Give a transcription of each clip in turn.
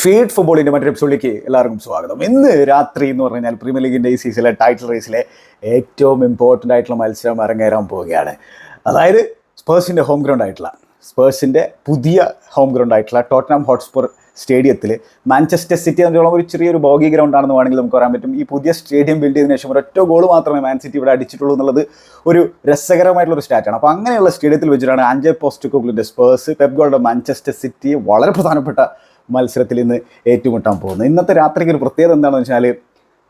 Feed ഫുട്ബോളിന്റെ മറ്റൊരു എപ്പിസോഡിലേക്ക് എല്ലാവർക്കും സ്വാഗതം. ഇന്ന് രാത്രി എന്ന് പറഞ്ഞു കഴിഞ്ഞാൽ പ്രീമിയർ ലീഗിന്റെ ഈ സീസണിലെ ടൈറ്റിൽ റേസിലെ ഏറ്റവും ഇമ്പോർട്ടന്റ് ആയിട്ടുള്ള മത്സരം അരങ്ങേറാൻ പോവുകയാണ്. അതായത് സ്പേഴ്സിന്റെ ഹോം ഗ്രൗണ്ട് ആയിട്ടുള്ള സ്പേഴ്സിന്റെ പുതിയ ഹോം ഗ്രൗണ്ട് ആയിട്ടുള്ള ടോട്ടനം ഹോട്ട്സ്പർ സ്റ്റേഡിയത്തിൽ മാഞ്ചസ്റ്റർ സിറ്റി എന്നുള്ള ഒരു ചെറിയൊരു ബോഗി ഗ്രൗണ്ട് ആണെന്ന് വേണമെങ്കിൽ നമുക്ക് പറയാൻ പറ്റും. ഈ പുതിയ സ്റ്റേഡിയം ബിൽഡ് ചെയ്തതിനു ശേഷം ഒരൊറ്റ ഗോൾ മാത്രമേ മാൻ സിറ്റി ഇവിടെ അടിച്ചിട്ടുള്ളൂ എന്നുള്ളത് ഒരു രസകരമായിട്ടുള്ള ഒരു സ്റ്റാറ്റാണ് അപ്പോൾ അങ്ങനെയുള്ള സ്റ്റേഡിയത്തിൽ വെച്ചിട്ടാണ് ആഞ്ചേ പോസ്റ്റ് പോസ്റ്റ്കോഗ്ലിന്റെ സ്പേഴ്സ് പെപ്ഗോളുടെ മാഞ്ചസ്റ്റർ സിറ്റി വളരെ പ്രധാനപ്പെട്ട മത്സരത്തിൽ ഇന്ന് ഏറ്റുമുട്ടാൻ പോകുന്നത്. ഇന്നത്തെ രാത്രിക്ക് ഒരു പ്രത്യേകത എന്താണെന്ന് വെച്ചാൽ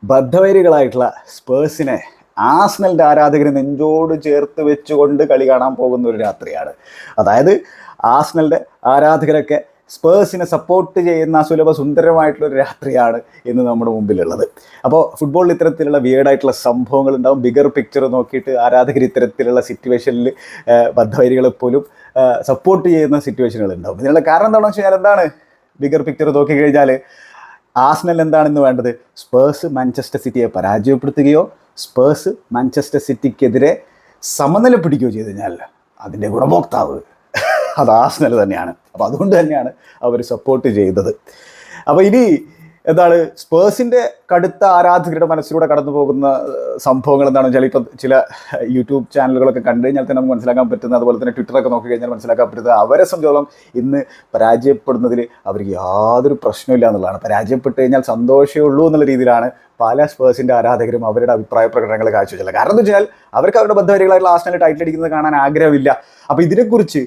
ബദ്ധവൈരികളായിട്ടുള്ള സ്പേഴ്സിനെ ആസ്നലിന്റെ ആരാധകർ നെഞ്ചോട് ചേർത്ത് വെച്ചുകൊണ്ട് കളി കാണാൻ പോകുന്ന ഒരു രാത്രിയാണ്. അതായത് ആസ്നലിന്റെ ആരാധകരൊക്കെ സ്പേഴ്സിനെ സപ്പോർട്ട് ചെയ്യുന്ന സുലഭ സുന്ദരമായിട്ടുള്ള ഒരു രാത്രിയാണ് ഇന്ന് നമ്മുടെ മുമ്പിലുള്ളത്. അപ്പോൾ ഫുട്ബോളിൽ ഇത്തരത്തിലുള്ള വിയേഡായിട്ടുള്ള സംഭവങ്ങൾ ഉണ്ടാവും. ബിഗർ പിക്ചർ നോക്കിയിട്ട് ആരാധകർ ഇത്തരത്തിലുള്ള സിറ്റുവേഷനിൽ ബദ്ധവൈരികളെ പോലും സപ്പോർട്ട് ചെയ്യുന്ന സിറ്റുവേഷനുകൾ ഉണ്ടാവും. ഇതിനുള്ള കാരണം എന്താണെന്ന് വെച്ച് കഴിഞ്ഞാൽ എന്താണ്? ബിഗർ പിക്ചർ നോക്കി കഴിഞ്ഞാൽ ആസ്നൽ എന്താണെന്ന് വേണ്ടത്? സ്പേഴ്സ് മാഞ്ചസ്റ്റർ സിറ്റിയെ പരാജയപ്പെടുത്തുകയോ സ്പേഴ്സ് മാഞ്ചസ്റ്റർ സിറ്റിക്കെതിരെ സമനില പിടിക്കുകയോ ചെയ്ത് കഴിഞ്ഞാൽ അതിന്റെ ഗുണഭോക്താവ് അത് ആസ്നൽ തന്നെയാണ്. അപ്പോൾ അതുകൊണ്ട് തന്നെയാണ് അവർ സപ്പോർട്ട് ചെയ്തത്. അപ്പോൾ ഇനി എന്താണ് സ്പേഴ്സിന്റെ കടുത്ത ആരാധകരുടെ മനസ്സിലൂടെ കടന്നു പോകുന്ന സംഭവങ്ങൾ എന്താണെന്ന് വെച്ചാൽ ഇപ്പം ചില യൂട്യൂബ് ചാനലുകളൊക്കെ കണ്ടു കഴിഞ്ഞാൽ തന്നെ നമുക്ക് മനസ്സിലാക്കാൻ പറ്റുന്ന അതുപോലെ തന്നെ ട്വിറ്ററൊക്കെ നോക്കി കഴിഞ്ഞാൽ മനസ്സിലാക്കാൻ പറ്റുന്നത് അവരെ സംബന്ധിച്ചോളം ഇന്ന് പരാജയപ്പെടുന്നതിൽ അവർക്ക് യാതൊരു പ്രശ്നമില്ല എന്നുള്ളതാണ്. പരാജയപ്പെട്ട് കഴിഞ്ഞാൽ സന്തോഷമേ ഉള്ളൂ എന്നുള്ള രീതിയിലാണ് പല സ്പേഴ്സിന്റെ ആരാധകരും അവരുടെ അഭിപ്രായ പ്രകടനങ്ങൾ കാഴ്ചവെച്ചത്. കാരണം എന്താ വെച്ചാൽ അവർക്ക് അവരുടെ ബന്ധവരികളായിട്ടുള്ള ആസ്റ്റിനെ ടൈറ്റിൽ അടിക്കുന്നത് കാണാൻ ആഗ്രഹമില്ല. അപ്പോൾ ഇതിനെക്കുറിച്ച്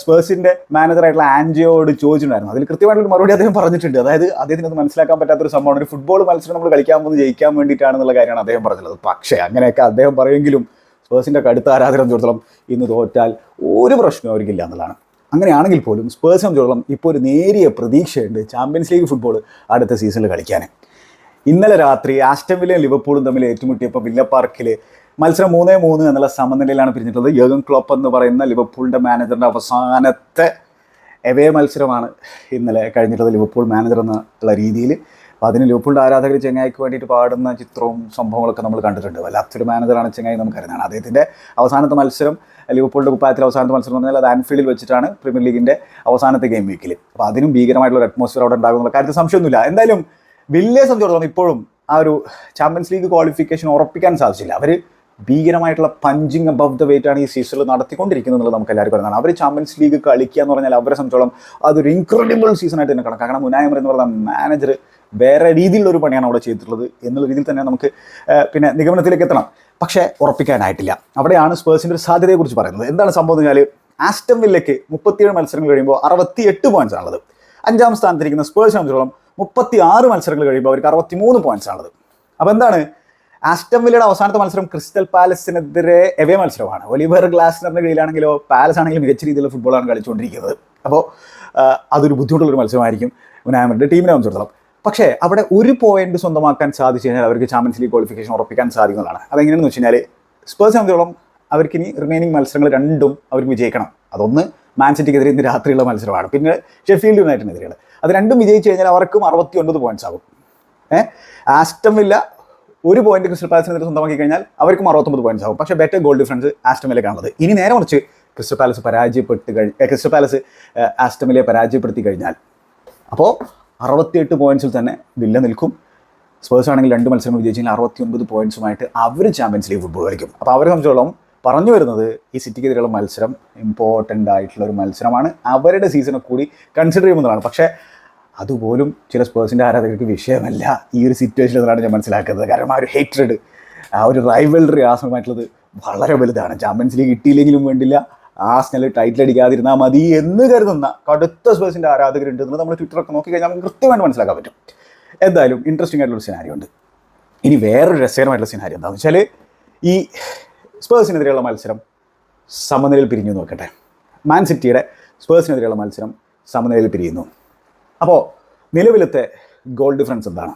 സ്പേഴ്സിന്റെ മാനേജറായിട്ടുള്ള ആൻജിയോട് ചോദിച്ചിട്ടുണ്ടായിരുന്നു. അതിൽ കൃത്യമായിട്ടുള്ള മറുപടി അദ്ദേഹം പറഞ്ഞിട്ടുണ്ട്. അതായത് അദ്ദേഹത്തിന് അത് മനസ്സിലാക്കാൻ പറ്റാത്തൊരു സംഭവമാണ്. ഒരു ഫുട്ബോൾ മത്സരം നമ്മൾ കളിക്കാൻ പോകുന്നത് ജയിക്കാൻ വേണ്ടിയിട്ടാണെന്നുള്ള കാര്യമാണ് അദ്ദേഹം പറഞ്ഞത്. പക്ഷേ അങ്ങനെയൊക്കെ അദ്ദേഹം പറയുമെങ്കിലും സ്പേഴ്സിന്റെ കടുത്ത ആരാധന സംബന്ധിച്ചിടത്തോളം ഇന്ന് തോറ്റാൽ ഒരു പ്രശ്നവും അവർക്കില്ല എന്നുള്ളതാണ്. അങ്ങനെയാണെങ്കിൽ പോലും സ്പേഴ്സ് സംബന്ധിച്ചിടത്തോളം ഇപ്പോൾ ഒരു നേരിയ പ്രതീക്ഷയുണ്ട് ചാമ്പ്യൻസ് ലീഗ് ഫുട്ബോൾ അടുത്ത സീസണിൽ കളിക്കാൻ. ഇന്നലെ രാത്രി ആസ്റ്റൻ വില്ലയും ലിവർപൂളും തമ്മിൽ ഏറ്റുമുട്ടിയപ്പോൾ വില്ല പാർക്കിൽ മത്സരം മൂന്നേ മൂന്ന് എന്നുള്ള സമനിലയിലാണ് പിരിഞ്ഞിട്ടുള്ളത്. യോഗൻ ക്ലോപ്പ് എന്ന് പറയുന്ന ലിവർപൂളിന്റെ മാനേജറിന്റെ അവസാനത്തെ എവേ മത്സരമാണ് ഇന്നലെ കഴിഞ്ഞിട്ടുള്ളത് ലിവർപൂൾ മാനേജർ എന്നുള്ള രീതിയിൽ. അപ്പോൾ അതിന് ലിവർപൂളിന്റെ ആരാധകർ ചെങ്ങായിക്ക് വേണ്ടിയിട്ട് പാടുന്ന ചിത്രവും സംഭവങ്ങളൊക്കെ നമ്മൾ കണ്ടിട്ടുണ്ട്. വല്ലാത്തൊരു മാനേജറാണ് ചെങ്ങായി നമുക്ക് നമുക്കറിയുന്നതാണ് അദ്ദേഹത്തിന്റെ അവസാനത്തെ മത്സരം ലിവർപൂളിന്റെ കുപ്പായത്തിൽ അവസാനത്തെ മത്സരം എന്ന് പറഞ്ഞാൽ അത് ആൻഫീൽഡിൽ വെച്ചിട്ടാണ് പ്രീമിയർ ലീഗിന്റെ അവസാനത്തെ ഗെയിം വീക്കിൽ അപ്പോൾ അതിനും ഭീകരമായിട്ടുള്ള ഒരു അറ്റ്മോസ്ഫിയർ അവിടെ ഉണ്ടാകുന്ന കാര്യത്തിൽ സംശയമൊന്നുമില്ല. എന്തായാലും വലിയ സംബന്ധിച്ചിടത്തോളം ഇപ്പോഴും ആ ഒരു ചാമ്പ്യൻസ് ലീഗ് ക്വാളിഫിക്കേഷൻ ഉറപ്പിക്കാൻ സാധിച്ചില്ല? അവർ ഭീകരമായിട്ടുള്ള പഞ്ചിങ് അബവ് ദ വെയിറ്റ് ആണ് ഈ സീസണിൽ നടത്തിക്കൊണ്ടിരിക്കുന്നത് എന്നുള്ളത് നമുക്ക് എല്ലാവർക്കും അറിയാം. അവർ ചാമ്പ്യൻസ് ലീഗ് കളിക്കുക എന്ന് പറഞ്ഞാൽ അവരെ സംബന്ധിച്ചോളം അതൊരു ഇൻക്രെഡിബിൾ സീസൺ ആയിട്ട് തന്നെ കണക്കാം കാരണം മുനായമർ എന്ന് പറയുന്ന മാനേജർ വേറെ രീതിയിലുള്ള ഒരു പണിയാണ് അവിടെ ചെയ്തിട്ടുള്ളത് എന്നുള്ള രീതിയിൽ തന്നെ നമുക്ക് പിന്നെ നിഗമനത്തിലേക്ക് എത്തണം. പക്ഷേ ഉറപ്പിക്കാനായിട്ടില്ല. അവിടെയാണ് സ്പേഴ്സിന്റെ ഒരു സാധ്യതയെക്കുറിച്ച് പറയുന്നത്. എന്താണ് സംഭവം എന്ന് വെച്ചാൽ ആസ്റ്റം വില്ലയ്ക്ക് മുപ്പത്തിയേഴ് മത്സരങ്ങൾ കഴിയുമ്പോൾ അറുപത്തി എട്ട് പോയിന്റ്സ് ആണുള്ളത്. അഞ്ചാം സ്ഥാനത്തിരിക്കുന്ന സ്പേഴ്സിനെ സംബന്ധിച്ചോളം മുപ്പത്തി ആറ് മത്സരങ്ങൾ കഴിയുമ്പോൾ അവർക്ക് അറുപത്തി മൂന്ന് പോയിന്റ്സ് ആണുള്ളത്. അപ്പോൾ എന്താണ് ആസ്റ്റം വില്ലയുടെ അവസാനത്തെ മത്സരം ക്രിസ്റ്റൽ പാലസിനെതിരെ എവേ മത്സരമാണ്. ഒലിവർ ഗ്ലാസ്നറിന്റെ കീഴിലാണെങ്കിലോ പാലസ് ആണെങ്കിലും മികച്ച രീതിയിലുള്ള ഫുട്ബോളാണ് കളിച്ചുകൊണ്ടിരിക്കുന്നത്. അപ്പോൾ അതൊരു ബുദ്ധിമുട്ടുള്ളൊരു മത്സരമായിരിക്കും ഉനാമരുടെ ടീമിനെ സംബന്ധിച്ചിടത്തോളം. പക്ഷേ അവിടെ ഒരു പോയിന്റ് സ്വന്തമാക്കാൻ സാധിച്ചു കഴിഞ്ഞാൽ അവർക്ക് ചാമ്പ്യൻസ് ലീഗ് ക്വാളിഫിക്കേഷൻ ഉറപ്പിക്കാൻ സാധിക്കുന്നതാണ്. അതെങ്ങനെയാണെന്ന് വെച്ച് കഴിഞ്ഞാൽ സ്പേഴ്സ് സംബന്ധിച്ചോളം അവർക്ക് ഇനി റിമൈനിങ് മത്സരങ്ങൾ രണ്ടും അവർക്ക് വിജയിക്കണം. അതൊന്ന് മാൻസിറ്റിക്കെതിരെ ഇന്ന് രാത്രിയുള്ള മത്സരമാണ്. പിന്നെ ഷെഫീൽഡ് യുണൈറ്റഡിനെതിരെയാണ് അത് രണ്ടും വിജയിച്ചു കഴിഞ്ഞാൽ അവർക്കും അറുപത്തി ഒൻപത് പോയിന്റ്സ് ആകും. ഏഹ് ആസ്റ്റം വില്ല ഒരു പോയിന്റ് ക്രിസ്റ്റൽ പാലസിനെതിരെ സ്വന്തമാക്കി കഴിഞ്ഞാൽ അവർക്കും അറുപത്തൊമ്പത് പോയിന്റ്സ് ആവും. പക്ഷേ ബെറ്റർ ഗോൾ ഡിഫറൻസ് ആസ്റ്റമിലേക്കാണുള്ളത് ഇനി നേരെ കുറച്ച് ക്രിസ്റ്റൽ പാലസ് പരാജയപ്പെട്ട് കഴിഞ്ഞാൽ ക്രിസ്റ്റൽ പാലസ് ആസ്റ്റമിലെ പരാജയപ്പെടുത്തി കഴിഞ്ഞാൽ അപ്പോൾ അറുപത്തിയെട്ട് പോയിന്റ്സിൽ തന്നെ വില്ല നിൽക്കും. സ്പേഴ്സ് ആണെങ്കിൽ രണ്ട് മത്സരങ്ങൾ വിജയിച്ചെങ്കിൽ അറുപത്തി ഒൻപത് പോയിന്റ്സുമായിട്ട് അവർ ചാമ്പ്യൻസ് ലീഗ് ഫുട്ബോൾ കളിക്കും. അപ്പോൾ അവരെ സംബന്ധിച്ചോളം പറഞ്ഞു വരുന്നത് ഈ സിറ്റിക്കെതിരെയുള്ള മത്സരം ഇമ്പോർട്ടന്റ് ആയിട്ടുള്ള ഒരു മത്സരമാണ്. അവരുടെ സീസണെ കൂടി കൺസിഡർ ചെയ്യുമെന്നുള്ളതാണ്. പക്ഷേ അതുപോലും ചില സ്പേഴ്സിന്റെ ആരാധകർക്ക് വിഷയമല്ല. ഈ ഒരു സിറ്റുവേഷനിൽ നിന്നാണ് ഞാൻ മനസ്സിലാക്കുന്നത്. കാരണം ആ ഒരു ഹേറ്റ്രഡ് ആ ഒരു റൈവൽറി ആസ്മമായിട്ടുള്ളത് വളരെ വലുതാണ്. ചാമ്പ്യൻസ് ലീഗ് കിട്ടിയില്ലെങ്കിലും വേണ്ടില്ല. ആസ്നൽ ടൈറ്റിൽ അടിക്കാതിരുന്നാൽ മതി എന്ന് കരുതുന്ന കടുത്ത സ്പേഴ്സിന്റെ ആരാധകരുണ്ട് എന്ന് നമ്മൾ ട്വിറ്ററൊക്കെ നോക്കി കഴിഞ്ഞാൽ നമുക്ക് കൃത്യമായിട്ട് മനസ്സിലാക്കാൻ പറ്റും. എന്തായാലും ഇൻട്രസ്റ്റിംഗ് ആയിട്ടുള്ള ഒരു സിനാരിയോ ഉണ്ട്. ഇനി വേറൊരു രസകരമായിട്ടുള്ള സിനാരിയോ എന്താണെന്ന് വെച്ചാൽ ഈ സ്പേഴ്സിനെതിരെയുള്ള മത്സരം സമനിലയിൽ പിരിഞ്ഞു നോക്കട്ടെ. മാൻ സിറ്റിയുടെ സ്പേഴ്സിനെതിരെയുള്ള മത്സരം സമനിലയിൽ പിരിയുന്നു. അപ്പോൾ നിലവിലത്തെ ഗോൾ ഡിഫറൻസ് എന്താണ്?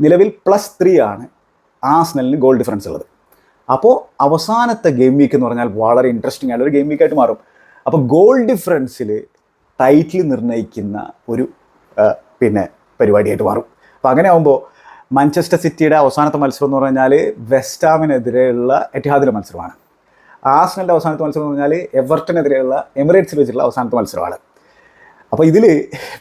നിലവിൽ പ്ലസ് ത്രീ ആണ് ആസ്നലിന് ഗോൾ ഡിഫറൻസ് ഉള്ളത്. അപ്പോൾ അവസാനത്തെ ഗെയിം വീക്ക് എന്ന് പറഞ്ഞാൽ വളരെ ഇൻട്രസ്റ്റിംഗ് ആയിട്ടുള്ള ഒരു ഗെയിം വീക്കായിട്ട് മാറും. അപ്പോൾ ഗോൾ ഡിഫറൻസിൽ ടൈറ്റിൽ നിർണയിക്കുന്ന ഒരു പിന്നെ പരിപാടിയായിട്ട് മാറും. അപ്പോൾ അങ്ങനെ ആകുമ്പോൾ മാഞ്ചസ്റ്റർ സിറ്റിയുടെ അവസാനത്തെ മത്സരം എന്ന് പറഞ്ഞാൽ വെസ്റ്റാമിനെതിരെയുള്ള എറ്റിഹാദിലെ മത്സരമാണ്. ആസ്നലിന്റെ അവസാനത്തെ മത്സരം എന്ന് പറഞ്ഞാൽ എവർട്ടനെതിരെയുള്ള എമിറേറ്റ്സിൽ വെച്ചിട്ടുള്ള അവസാനത്തെ മത്സരമാണ്. അപ്പോൾ ഇതിൽ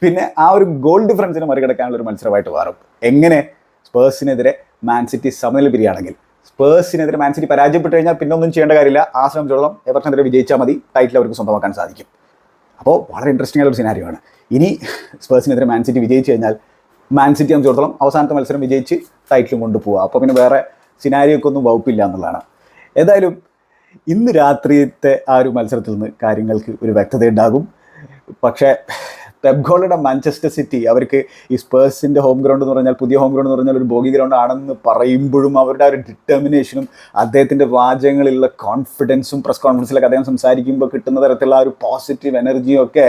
പിന്നെ ആ ഒരു ഗോൾ ഡിഫറൻസിനെ മറികടക്കാനുള്ള ഒരു മത്സരമായിട്ട് മാറും. എങ്ങനെ? സ്പേഴ്സിനെതിരെ മാൻ സിറ്റി സമനില പിരിയാണെങ്കിൽ. സ്പേഴ്സിനെതിരെ മാൻ സിറ്റി പരാജയപ്പെട്ട് കഴിഞ്ഞാൽ പിന്നെ ഒന്നും ചെയ്യേണ്ട കാര്യമില്ല. ആ സംബന്ധിച്ചോളം എവർക്കെതിരെ വിജയിച്ചാൽ മതി. ടൈറ്റിൽ അവർക്ക് സ്വന്തമാക്കാൻ സാധിക്കും. അപ്പോൾ വളരെ ഇൻട്രസ്റ്റിംഗ് ആയ ഒരു സിനാരിയോ ആണ്. ഇനി സ്പേഴ്സിനെതിരെ മാൻ സിറ്റി വിജയിച്ചു കഴിഞ്ഞാൽ മാൻ സിറ്റി സംബന്ധിച്ചിടത്തോളം അവസാനത്തെ മത്സരം വിജയിച്ച് ടൈറ്റിലും കൊണ്ടുപോകുക അപ്പോൾ പിന്നെ വേറെ സിനാരിയൊക്കെ ഒന്നും വകുപ്പില്ല എന്നുള്ളതാണ്. ഏതായാലും ഇന്ന് രാത്രിയത്തെ ആ ഒരു മത്സരത്തിൽ നിന്ന് കാര്യങ്ങൾക്ക് ഒരു വ്യക്തത ഉണ്ടാകും പക്ഷേ പെബ്ഗോളുടെ മാഞ്ചസ്റ്റർ സിറ്റി അവർക്ക് ഈ സ്പേഴ്സിന്റെ ഹോം ഗ്രൗണ്ട് എന്ന് പറഞ്ഞാൽ പുതിയ ഹോം ഗ്രൗണ്ട് എന്ന് പറഞ്ഞാൽ ഒരു ബോഗി ഗ്രൗണ്ട് ആണെന്ന് പറയുമ്പോഴും അവരുടെ ഒരു ഡിറ്റർമിനേഷനും അദ്ദേഹത്തിന്റെ വാചകങ്ങളിലുള്ള കോൺഫിഡൻസും പ്രസ് കോൺഫറൻസിലൊക്കെ അദ്ദേഹം സംസാരിക്കുമ്പോൾ കിട്ടുന്ന തരത്തിലുള്ള ആ ഒരു പോസിറ്റീവ് എനർജിയും ഒക്കെ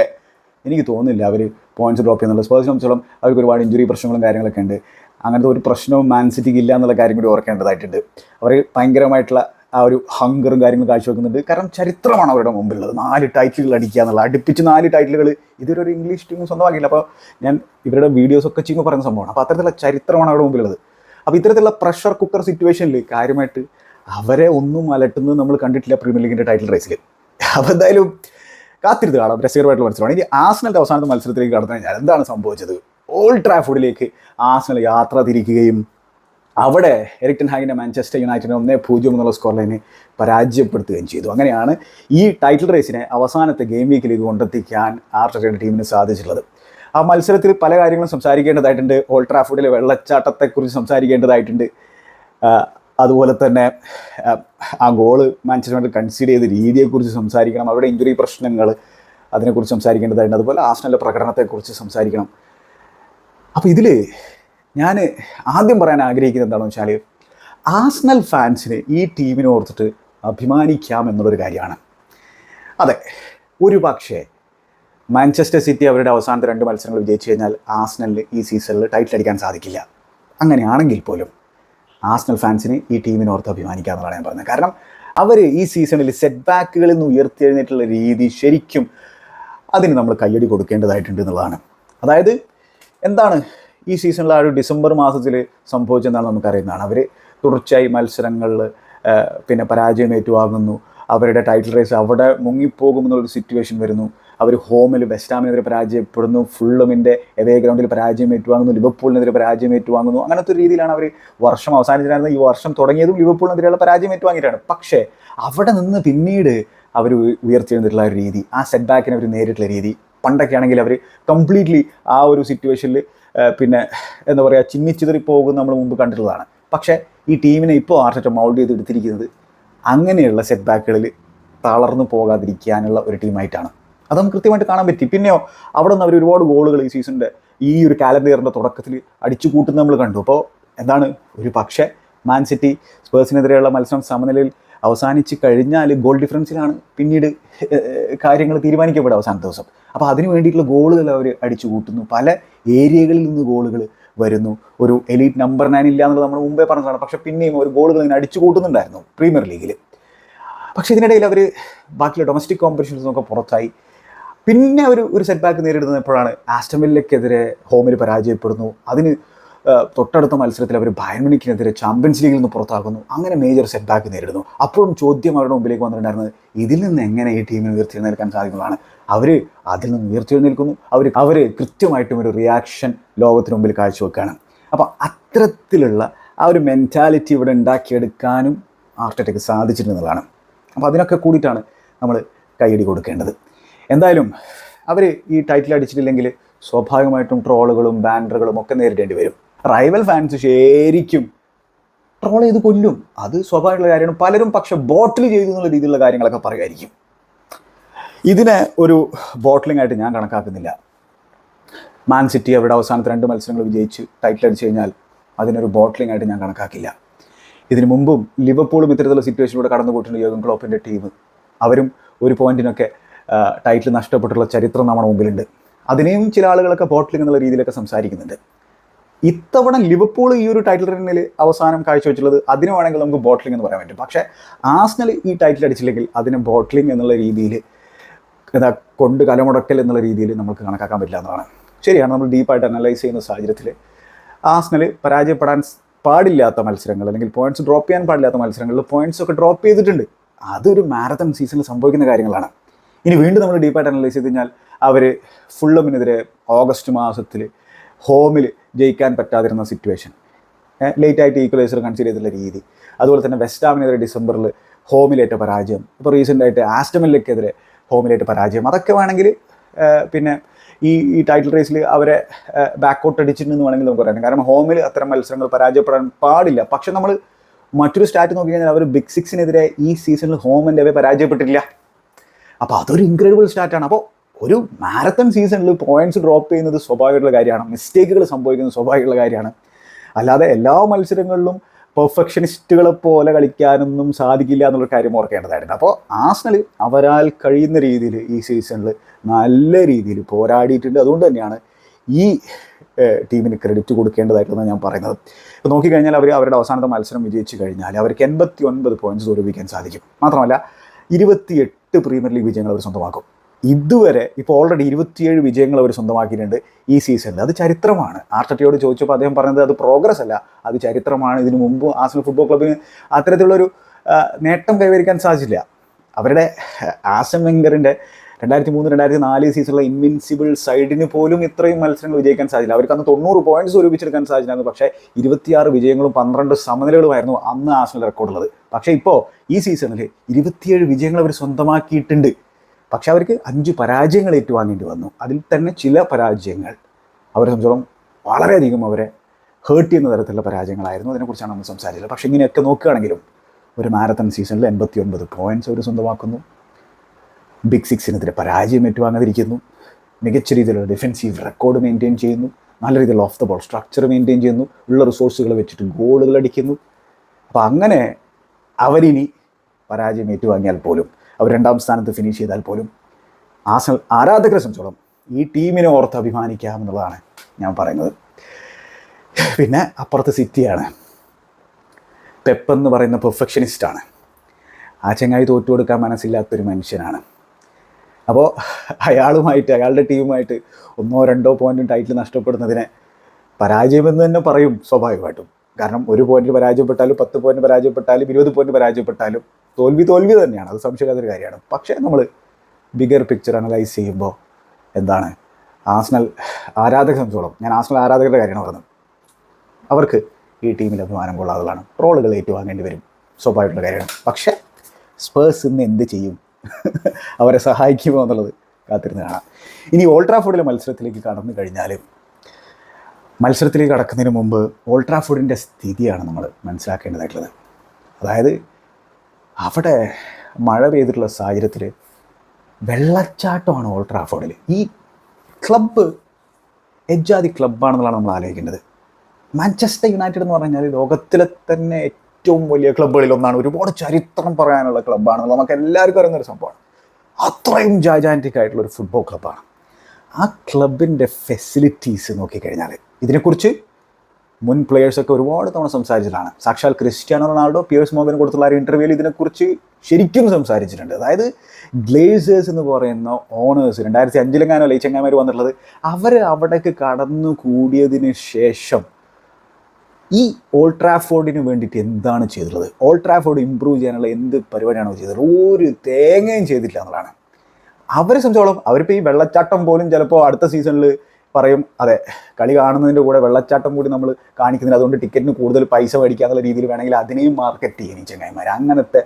എനിക്ക് തോന്നുന്നില്ല അവർ പോയിന്റ്സ് ഡ്രോപ്പ് ചെയ്യുന്നുള്ളൂ. സ്പേഴ്സിനെ സംബന്ധിച്ചോളം അവർക്ക് ഒരുപാട് ഇഞ്ചുറി പ്രശ്നങ്ങളും കാര്യങ്ങളൊക്കെ ഉണ്ട്. അങ്ങനത്തെ ഒരു പ്രശ്നവും മാൻ സിറ്റിക്ക് ഇല്ല എന്നുള്ള കാര്യം കൂടി ഓർക്കേണ്ടതായിട്ടുണ്ട്. അവർ ഭയങ്കരമായിട്ടുള്ള ആ ഒരു ഹങ്കറും കാര്യങ്ങളും കാഴ്ചവെക്കുന്നുണ്ട്. കാരണം ചരിത്രമാണ് അവരുടെ മുമ്പിലുള്ളത്. നാല് ടൈറ്റിലുകൾ അടിക്കുക എന്നുള്ള അടുപ്പിച്ച് നാല് ടൈറ്റിലുകൾ ഇതൊരു ഒരു ഇംഗ്ലീഷ് ടീം സ്വന്തമാക്കിയില്ല. അപ്പോൾ ഞാൻ ഇവരുടെ വീഡിയോസ് ഒക്കെ ചെയ്യുമ്പോൾ പറയുന്ന സംഭവമാണ്. അപ്പോൾ അത്തരത്തിലുള്ള ചരിത്രമാണ് അവരുടെ മുമ്പിലുള്ളത്. അപ്പോൾ ഇത്തരത്തിലുള്ള പ്രഷർ കുക്കർ സിറ്റുവേഷനിൽ കാര്യമായിട്ട് അവരെ ഒന്നും അലട്ടുന്നത് നമ്മൾ കണ്ടിട്ടില്ല പ്രീമിയർ ലീഗിന്റെ ടൈറ്റിൽ റേസിൽ അപ്പോൾ എന്തായാലും കാത്തിരുന്ന് കാണാം. രസകരമായിട്ടുള്ള മത്സരമാണ്. ഇനി ആസ്നലിന്റെ അവസാനത്തെ മത്സരത്തിലേക്ക് കടന്നു കഴിഞ്ഞാൽ എന്താണ് സംഭവിച്ചത്? ഓൾഡ് ട്രാഫോർഡിലേക്ക് ആസ്നൽ യാത്ര തിരിക്കുകയും അവിടെ എറിക്ടൻ ഹാഗിന്റെ മാഞ്ചസ്റ്റർ യുണൈറ്റഡിനെ ഒന്നേ പൂജ്യം എന്നുള്ള സ്കോർ ലൈനെ പരാജയപ്പെടുത്തുകയും ചെയ്തു. അങ്ങനെയാണ് ഈ ടൈറ്റിൽ റേസിനെ അവസാനത്തെ ഗെയിം വീക്കിൽ വീക്കിലേക്ക് കൊണ്ടെത്തിക്കാൻ ആർട്ടയുടെ ടീമിന് സാധിച്ചിട്ടുള്ളത്. ആ മത്സരത്തിൽ പല കാര്യങ്ങളും സംസാരിക്കേണ്ടതായിട്ടുണ്ട്. ഓൾഡ് ട്രാഫോർഡിലെ വെള്ളച്ചാട്ടത്തെക്കുറിച്ച് സംസാരിക്കേണ്ടതായിട്ടുണ്ട്. അതുപോലെ തന്നെ ആ, ഗോൾ മാഞ്ചസ്റ്റർ കൺസീഡ് ചെയ്ത രീതിയെക്കുറിച്ച് സംസാരിക്കണം. അവരുടെ ഇഞ്ചുറി പ്രശ്നങ്ങൾ അതിനെക്കുറിച്ച് സംസാരിക്കേണ്ടതായിട്ടുണ്ട്. അതുപോലെ ആസ്റ്റലിന്റെ പ്രകടനത്തെക്കുറിച്ച് സംസാരിക്കണം. അപ്പോൾ ഇതിൽ ഞാൻ ആദ്യം പറയാൻ ആഗ്രഹിക്കുന്നത് എന്താണെന്ന് വെച്ചാൽ ആസ്നൽ ഫാൻസിന് ഈ ടീമിനെ ഓർത്തിട്ട് അഭിമാനിക്കാം എന്നുള്ളൊരു കാര്യമാണ്. അതെ ഒരു പക്ഷേ മാഞ്ചസ്റ്റർ സിറ്റി അവരുടെ അവസാനത്തെ രണ്ട് മത്സരങ്ങൾ വിജയിച്ചു കഴിഞ്ഞാൽ ആസ്നലിന് ഈ സീസണിൽ ടൈറ്റിൽ അടിക്കാൻ സാധിക്കില്ല. അങ്ങനെയാണെങ്കിൽ പോലും ആസ്നൽ ഫാൻസിന് ഈ ടീമിനെ ഓർത്ത് അഭിമാനിക്കാം എന്നുള്ളതാണ് ഞാൻ പറയുന്നത് കാരണം അവർ ഈ സീസണിൽ സെറ്റ് ബാക്കുകളിൽ നിന്ന് ഉയർത്തിയെഴുന്നേറ്റുള്ള രീതി ശരിക്കും അതിന് നമ്മൾ കയ്യടി കൊടുക്കേണ്ടതായിട്ടുണ്ട് എന്നുള്ളതാണ്. അതായത് എന്താണ് ഈ സീസണിൽ ആ ഒരു ഡിസംബർ മാസത്തിൽ സംഭവിച്ചെന്നാണ് നമുക്കറിയുന്നതാണ് അവർ തുടർച്ചയായി മത്സരങ്ങളിൽ പിന്നെ പരാജയം ഏറ്റുവാങ്ങുന്നു. അവരുടെ ടൈറ്റിൽ റേസ് അവിടെ മുങ്ങിപ്പോകുമെന്നുള്ളൊരു സിറ്റുവേഷൻ വരുന്നു. അവർ ഹോമിൽ വെസ്റ്റാമിനെതിരെ പരാജയപ്പെടുന്നു. ഫുള്ളുമിന്റെ എവേ ഗ്രൗണ്ടിൽ പരാജയം ഏറ്റുവാങ്ങുന്നു. ലിവർപൂളിനെതിരെ പരാജയം ഏറ്റുവാങ്ങുന്നു. അങ്ങനത്തെ ഒരു രീതിയിലാണ് അവർ വർഷം അവസാനിച്ചിരുന്നത്. ഈ വർഷം തുടങ്ങിയതും ലിവർപൂളിനെതിരെയുള്ള പരാജയം ഏറ്റുവാങ്ങിയിട്ടാണ്. പക്ഷേ അവിടെ നിന്ന് പിന്നീട് അവർ ഉയർത്തിയെഴുന്നിട്ടുള്ള ഒരു രീതി ആ സെറ്റ് ബാക്കിനെ അവർ നേരിട്ടുള്ള രീതി പണ്ടൊക്കെ ആണെങ്കിൽ അവർ കംപ്ലീറ്റ്ലി ആ ഒരു സിറ്റുവേഷനിൽ പിന്നെ എന്താ പറയുക ചിന്നിച്ചിതറി പോകുന്ന നമ്മൾ മുമ്പ് കണ്ടിട്ടുള്ളതാണ്. പക്ഷേ ഈ ടീമിനെ ഇപ്പോൾ ആർട്ടറ്റ മൗൾഡ് ചെയ്ത് എടുത്തിരിക്കുന്നത് അങ്ങനെയുള്ള സെറ്റ് ബാക്കുകളിൽ തളർന്നു പോകാതിരിക്കാനുള്ള ഒരു ടീമായിട്ടാണ്. അത് നമുക്ക് കൃത്യമായിട്ട് കാണാൻ പറ്റി. പിന്നെയോ അവിടെ നിന്ന് അവർ ഒരുപാട് ഗോളുകൾ ഈ സീസണിന്റെ ഈ ഒരു കാലണ്ടറിന്റെ തുടക്കത്തിൽ അടിച്ചു കൂട്ടുന്ന നമ്മൾ കണ്ടു. അപ്പോൾ എന്താണ്? ഒരു പക്ഷേ മാൻ സിറ്റി സ്പേഴ്സിനെതിരെയുള്ള മത്സരം സമനിലയിൽ അവസാനിച്ച് കഴിഞ്ഞാൽ ഗോൾ ഡിഫറൻസിലാണ് പിന്നീട് കാര്യങ്ങൾ തീരുമാനിക്കപ്പെടും അവസാന ദിവസം. അപ്പോൾ അതിന് വേണ്ടിയിട്ടുള്ള ഗോളുകൾ അവർ അടിച്ചു കൂട്ടുന്നു. പല ഏരിയകളിൽ നിന്ന് ഗോളുകൾ വരുന്നു. ഒരു എലീറ്റ് നമ്പർ നയൻ ഇല്ല എന്നുള്ളത് നമ്മൾ മുമ്പേ പറഞ്ഞതാണ്. പക്ഷേ പിന്നെയും ഒരു ഗോളുകൾ ഇങ്ങനെ അടിച്ചു കൂട്ടുന്നുണ്ടായിരുന്നു പ്രീമിയർ ലീഗിൽ പക്ഷേ ഇതിനിടയിൽ അവർ ബാക്കിയുള്ള ഡൊമസ്റ്റിക് കോമ്പറ്റീഷൻസ് ഒക്കെ പുറത്തായി. പിന്നെ ഒരു ഒരു സെറ്റ് ബാക്ക് നേരിടുന്നത് എപ്പോഴാണ്? ആസ്റ്റൺ വില്ലയ്ക്കെതിരെ ഹോമിൽ പരാജയപ്പെടുന്നു. അതിന് തൊട്ടടുത്ത മത്സരത്തിൽ അവർ ബയൺമിനിക്കിനെതിരെ ചാമ്പ്യൻസ് ലീഗിൽ നിന്ന് പുറത്താക്കുന്നു. അങ്ങനെ മേജർ സെറ്റ് ബാക്ക് നേരിടുന്നു. അപ്പോഴും ചോദ്യം അവരുടെ മുമ്പിലേക്ക് വന്നിട്ടുണ്ടായിരുന്നത് ഇതിൽ നിന്ന് എങ്ങനെ ഈ ടീമിന് ഉയർത്തിയെഴുന്നേൽക്കാൻ സാധിക്കുന്നതാണ്? അവർ അതിൽ നിന്ന് ഉയർത്തിയെഴുന്നേൽക്കുന്നു. അവർ അവർ കൃത്യമായിട്ടും ഒരു റിയാക്ഷൻ ലോകത്തിന് മുമ്പിൽ കാഴ്ചവെക്കുകയാണ്. അപ്പോൾ അത്തരത്തിലുള്ള ആ ഒരു മെന്റാലിറ്റി ഇവിടെ ഉണ്ടാക്കിയെടുക്കാനും ആർട്ടറ്റയ്ക്ക് സാധിച്ചിട്ടുള്ളതാണ് അപ്പോൾ അതിനൊക്കെ കൂടിയിട്ടാണ് നമ്മൾ കൈയടി കൊടുക്കേണ്ടത്. എന്തായാലും അവർ ഈ ടൈറ്റിൽ അടിച്ചിട്ടില്ലെങ്കിൽ സ്വാഭാവികമായിട്ടും ട്രോളുകളും ബാനറുകളും ഒക്കെ നേരിടേണ്ടി വരും. റൈവൽ ഫാൻസ് ശരിക്കും ട്രോൾ ചെയ്ത് കൊല്ലും. അത് സ്വാഭാവികമുള്ള കാര്യമാണ്. പലരും പക്ഷെ ബോട്ടിൽ ചെയ്തു എന്നുള്ള രീതിയിലുള്ള കാര്യങ്ങളൊക്കെ പറയുമായിരിക്കും. ഇതിനെ ഒരു ബോട്ടിലിംഗ് ആയിട്ട് ഞാൻ കണക്കാക്കുന്നില്ല. മാൻ സിറ്റി അവരുടെ അവസാനത്തെ രണ്ട് മത്സരങ്ങൾ വിജയിച്ച് ടൈറ്റിൽ അടിച്ചു കഴിഞ്ഞാൽ അതിനൊരു ബോട്ടിലിംഗ് ആയിട്ട് ഞാൻ കണക്കാക്കില്ല. ഇതിനു മുമ്പും ലിവർപൂളും ഇത്തരത്തിലുള്ള സിറ്റുവേഷനിലൂടെ കടന്നു പോയിട്ടുണ്ട് യോഗം ക്ലോപ്പിന്റെ ടീം അവരും ഒരു പോയിന്റിനൊക്കെ ടൈറ്റിൽ നഷ്ടപ്പെട്ടുള്ള ചരിത്രം നമ്മുടെ മുമ്പിലുണ്ട്. അതിനെയും ചില ആളുകളൊക്കെ ബോട്ടിലിംഗ് എന്നുള്ള രീതിയിലൊക്കെ സംസാരിക്കുന്നുണ്ട്. ഇത്തവണ ലിവർപൂൾ ഈ ഒരു ടൈറ്റിൽ റണ്ണിൽ അവസാനം കാഴ്ചവെച്ചുള്ളത് അതിന് വേണമെങ്കിൽ നമുക്ക് ബോട്ടിലിംഗ് എന്ന് പറയാൻ പറ്റും. പക്ഷേ ആസ്നൽ ഈ ടൈറ്റിൽ അടിച്ചില്ലെങ്കിൽ അതിന് ബോട്ടിലിംഗ് എന്നുള്ള രീതിയിൽ എന്താ കൊണ്ട് കലമുടക്കൽ എന്നുള്ള രീതിയിൽ നമുക്ക് കണക്കാക്കാൻ പറ്റില്ല എന്നതാണ്. ശരിയാണ് നമ്മൾ ഡീപ്പായിട്ട് അനലൈസ് ചെയ്യുന്ന സാഹചര്യത്തിൽ ആസ്നൽ പരാജയപ്പെടാൻ പാടില്ലാത്ത മത്സരങ്ങൾ അല്ലെങ്കിൽ പോയിന്റ്സ് ഡ്രോപ്പ് ചെയ്യാൻ പാടില്ലാത്ത മത്സരങ്ങളിൽ പോയിന്റ്സ് ഒക്കെ ഡ്രോപ്പ് ചെയ്തിട്ടുണ്ട്. അതൊരു മാരത്തൺ സീസണിൽ സംഭവിക്കുന്ന കാര്യങ്ങളാണ്. ഇനി വീണ്ടും നമ്മൾ ഡീപ്പായിട്ട് അനലൈസ് ചെയ്ത് കഴിഞ്ഞാൽ അവർ ഫുള്ളമിനെതിരെ ഓഗസ്റ്റ് മാസത്തിൽ ഹോമിൽ ജയിക്കാൻ പറ്റാതിരുന്ന സിറ്റുവേഷൻ ലേറ്റ് ആയിട്ട് ഈക്വലൈസർ കൺസിഡർ ചെയ്തിട്ടുള്ള രീതി. അതുപോലെ തന്നെ വെസ്റ്റ് വെസ്റ്റാമിനെതിരെ ഡിസംബറിൽ ഹോമിലേറ്റ പരാജയം. ഇപ്പോൾ റീസെന്റ് ആയിട്ട് ആസ്റ്റമിലേക്കെതിരെ ഹോമിലേറ്റ പരാജയം. അതൊക്കെ വേണമെങ്കിൽ പിന്നെ ഈ ഈ ടൈറ്റിൽ റേസിൽ അവരെ ബാക്കൗട്ട് അടിച്ചിട്ടുണ്ടെന്ന് വേണമെങ്കിൽ നമുക്ക് പറയാം. കാരണം ഹോമിൽ അത്തരം മത്സരങ്ങൾ പരാജയപ്പെടാൻ പാടില്ല. പക്ഷെ നമ്മൾ മറ്റൊരു സ്റ്റാറ്റ് നോക്കി കഴിഞ്ഞാൽ അവർ ബിഗ് സിക്സിനെതിരെ ഈ സീസണിൽ ഹോമിന്റെ അവ പരാജയപ്പെട്ടിട്ടില്ല. അപ്പോൾ അതൊരു ഇൻക്രെഡിബിൾ സ്റ്റാറ്റാണ് അപ്പോൾ ഒരു മാരത്തൺ സീസണിൽ പോയിന്റ്സ് ഡ്രോപ്പ് ചെയ്യുന്നത് സ്വാഭാവികമുള്ള കാര്യമാണ്. മിസ്റ്റേക്കുകൾ സംഭവിക്കുന്നത് സ്വാഭാവികമുള്ള കാര്യമാണ്. അല്ലാതെ എല്ലാ മത്സരങ്ങളിലും പെർഫെക്ഷനിസ്റ്റുകളെ പോലെ കളിക്കാനൊന്നും സാധിക്കില്ല എന്നുള്ള കാര്യം ഓർക്കേണ്ടതായിരുന്നു അപ്പോൾ ആസ്നൽ അവരാൽ കഴിയുന്ന രീതിയിൽ ഈ സീസണിൽ നല്ല രീതിയിൽ പോരാടിയിട്ടുണ്ട്. അതുകൊണ്ട് തന്നെയാണ് ഈ ടീമിന് ക്രെഡിറ്റ് കൊടുക്കേണ്ടതായിട്ടെന്ന് ഞാൻ പറയുന്നത്. ഇപ്പോൾ നോക്കിക്കഴിഞ്ഞാൽ അവർ അവരുടെ അവസാനത്തെ മത്സരം വിജയിച്ചു കഴിഞ്ഞാൽ അവർക്ക് എൺപത്തി ഒൻപത് പോയിന്റ്സ് തോൽപ്പിക്കാൻ സാധിക്കും. മാത്രമല്ല ഇരുപത്തിയെട്ട് പ്രീമിയർ ലീഗ് വിജയങ്ങൾ അവർ സ്വന്തമാക്കും. ഇതുവരെ ഇപ്പോൾ ഓൾറെഡി ഇരുപത്തിയേഴ് വിജയങ്ങൾ അവർ സ്വന്തമാക്കിയിട്ടുണ്ട് ഈ സീസണിൽ അത് ചരിത്രമാണ്. ആർട്ടറ്റയോട് ചോദിച്ചപ്പോൾ അദ്ദേഹം പറഞ്ഞത് അത് പ്രോഗ്രസ് അല്ല. അത് ചരിത്രമാണ്. ഇതിനു മുമ്പ് ആസനൽ ഫുട്ബോൾ ക്ലബിന് അത്തരത്തിലുള്ളൊരു നേട്ടം കൈവരിക്കാൻ സാധിച്ചില്ല. അവരുടെ ആസം വെങ്കറിന്റെ രണ്ടായിരത്തി മൂന്ന് രണ്ടായിരത്തി നാല് സീസണിലെ ഇൻവിൻസിബിൾ സൈഡിന് പോലും ഇത്രയും മത്സരങ്ങൾ വിജയിക്കാൻ സാധിച്ചില്ല. അവർക്ക് അന്ന് തൊണ്ണൂറ് പോയിന്റ്സ് ഒരുമിച്ചെടുക്കാൻ സാധിച്ചില്ലായിരുന്നു. പക്ഷേ ഇരുപത്തിയാറ് വിജയങ്ങളും പന്ത്രണ്ട് സമനിലകളുമായിരുന്നു അന്ന് ആസനൽ റെക്കോർഡുള്ളത് പക്ഷേ ഇപ്പോൾ ഈ സീസണിൽ ഇരുപത്തിയേഴ് വിജയങ്ങൾ അവർ സ്വന്തമാക്കിയിട്ടുണ്ട്. പക്ഷെ അവർക്ക് അഞ്ച് പരാജയങ്ങൾ ഏറ്റുവാങ്ങേണ്ടി വന്നു. അതിൽ തന്നെ ചില പരാജയങ്ങൾ അവരെ സംബന്ധിച്ചോളം വളരെയധികം അവരെ ഹേർട്ട് ചെയ്യുന്ന തരത്തിലുള്ള പരാജയങ്ങളായിരുന്നു. അതിനെക്കുറിച്ചാണ് നമ്മൾ സംസാരിച്ചത്. പക്ഷേ ഇങ്ങനെയൊക്കെ നോക്കുകയാണെങ്കിലും ഒരു മാരത്തൺ സീസണിൽ എൺപത്തി ഒൻപത് പോയിന്റ്സ് അവർ സ്വന്തമാക്കുന്നു. ബിഗ് സിക്സിനെതിരെ പരാജയം ഏറ്റുവാങ്ങാതിരിക്കുന്നു. മികച്ച രീതിയിലുള്ള ഡിഫെൻസീവ് റെക്കോർഡ് മെയിന്റെയിൻ ചെയ്യുന്നു. നല്ല രീതിയിലുള്ള off the ball structure maintain ചെയ്യുന്നു. ഉള്ള റിസോഴ്സുകൾ വെച്ചിട്ട് ഗോളുകൾ അടിക്കുന്നു. അപ്പോൾ അങ്ങനെ അവരിനി പരാജയം ഏറ്റുവാങ്ങിയാൽ പോലും അവർ രണ്ടാം സ്ഥാനത്ത് ഫിനിഷ് ചെയ്താൽ പോലും ആസ ആരാധകരെ സംബന്ധിച്ചോളം ഈ ടീമിനെ ഓർത്ത് അഭിമാനിക്കാം എന്നുള്ളതാണ് ഞാൻ പറയുന്നത്. പിന്നെ അപ്പുറത്ത് സിറ്റിയാണ്. പെപ്പെന്ന് പറയുന്ന പെർഫെക്ഷനിസ്റ്റാണ് ആ ചങ്ങായി തോറ്റു കൊടുക്കാൻ മനസ്സില്ലാത്തൊരു മനുഷ്യനാണ്. അപ്പോൾ അയാളുമായിട്ട് അയാളുടെ ടീമുമായിട്ട് ഒന്നോ രണ്ടോ പോയിന്റും ടൈറ്റിൽ നഷ്ടപ്പെടുന്നതിനെ പരാജയമെന്ന് തന്നെ പറയും സ്വാഭാവികമായിട്ടും. കാരണം ഒരു പോയിന്റ് പരാജയപ്പെട്ടാലും പത്ത് പോയിന്റ് പരാജയപ്പെട്ടാലും ഇരുപത് പോയിന്റ് പരാജയപ്പെട്ടാലും തോൽവി തോൽവി തന്നെയാണ്. അത് സംശയമില്ലാത്തൊരു കാര്യമാണ്. പക്ഷേ നമ്മൾ ബിഗർ പിക്ചർ അനലൈസ് ചെയ്യുമ്പോൾ എന്താണ്? ആസ്നൽ ആരാധകരെ സംബന്ധിച്ചോളം ഞാൻ ആസ്നൽ ആരാധകരുടെ കാര്യമാണ് പറഞ്ഞത്. അവർക്ക് ഈ ടീമിൽ അഭിമാനം കൊള്ളാത്തതാണ്. റോളുകൾ ഏറ്റുവാങ്ങേണ്ടി വരും. സ്വാഭാവികമുള്ള കാര്യമാണ്. പക്ഷേ സ്പേഴ്സ് ഇന്ന് എന്ത് ചെയ്യും? അവരെ സഹായിക്കുമോ എന്നുള്ളത് കാത്തിരുന്ന് കാണാം. ഇനി ഓൾട്രാഫോർഡിലെ മത്സരത്തിലേക്ക് കടന്നു കഴിഞ്ഞാൽ മത്സരത്തിലേക്ക് കടക്കുന്നതിന് മുമ്പ് ഓൾട്രാഫുഡിന്റെ സ്ഥിതിയാണ് നമ്മൾ മനസ്സിലാക്കേണ്ടതായിട്ടുള്ളത്. അതായത് അവിടെ മഴ പെയ്തിട്ടുള്ള സാഹചര്യത്തിൽ വെള്ളച്ചാട്ടമാണ് ഓൾട്രാഫോർഡിൽ ഈ ക്ലബ്ബ് എജ്ജാതി ക്ലബ്ബാണെന്നുള്ളതാണ് നമ്മൾ ആലോചിക്കേണ്ടത്. മാഞ്ചസ്റ്റർ യുണൈറ്റഡ് എന്ന് പറഞ്ഞാൽ ലോകത്തിലെ തന്നെ ഏറ്റവും വലിയ ക്ലബ്ബുകളിൽ ഒന്നാണ്. ഒരുപാട് ചരിത്രം പറയാനുള്ള ക്ലബ്ബാണെന്നുള്ളത് നമുക്ക് എല്ലാവർക്കും അറിയുന്ന ഒരു സംഭവമാണ്. അത്രയും ജാജാന്റിക് ആയിട്ടുള്ള ഒരു ഫുട്ബോൾ ക്ലബ്ബാണ് ആ ക്ലബിന്റെ ഫെസിലിറ്റീസ് നോക്കിക്കഴിഞ്ഞാൽ ഇതിനെക്കുറിച്ച് മുൻ പ്ലെയേഴ്സൊക്കെ ഒരുപാട് തവണ സംസാരിച്ചതാണ് സാക്ഷാൽ ക്രിസ്ത്യാനോ റൊണാൾഡോ പിയേഴ്സ് മോഗൻ കൊടുത്തുള്ള ഒരു ഇന്റർവ്യൂവിൽ ഇതിനെക്കുറിച്ച് ശരിക്കും സംസാരിച്ചിട്ടുണ്ട്. അതായത് ഗ്ലേസേഴ്സ് എന്ന് പറയുന്ന ഓണേഴ്സ് രണ്ടായിരത്തി അഞ്ചിലെങ്ങാനോ ലൈച്ചെങ്ങാമാർ ചങ്ങാമാർ വന്നിട്ടുള്ളത് അവർ അവിടേക്ക് കടന്നു കൂടിയതിന് ശേഷം ഈ ഓൾഡ് ട്രാഫോർഡിന് വേണ്ടിയിട്ട് എന്താണ് ചെയ്തിട്ടുള്ളത്? ഓൾഡ് ട്രാഫോർഡ് ഇമ്പ്രൂവ് ചെയ്യാനുള്ള എന്ത് പരിപാടിയാണോ ചെയ്തത്? ഒരു തേങ്ങയും ചെയ്തിട്ടില്ല എന്നുള്ളതാണ്. അവരെ സംബന്ധിച്ചോളം അവരിപ്പോൾ ഈ വെള്ളച്ചാട്ടം പോലും ചിലപ്പോൾ അടുത്ത സീസണിൽ പറയും അതെ കളി കാണുന്നതിന്റെ കൂടെ വെള്ളച്ചാട്ടം കൂടി നമ്മൾ കാണിക്കുന്നില്ല അതുകൊണ്ട് ടിക്കറ്റിന് കൂടുതൽ പൈസ മേടിക്കുക എന്നുള്ള രീതിയിൽ വേണമെങ്കിൽ അതിനെയും മാർക്കറ്റ് ഈ ചങ്ങായിമാർ അങ്ങനത്തെ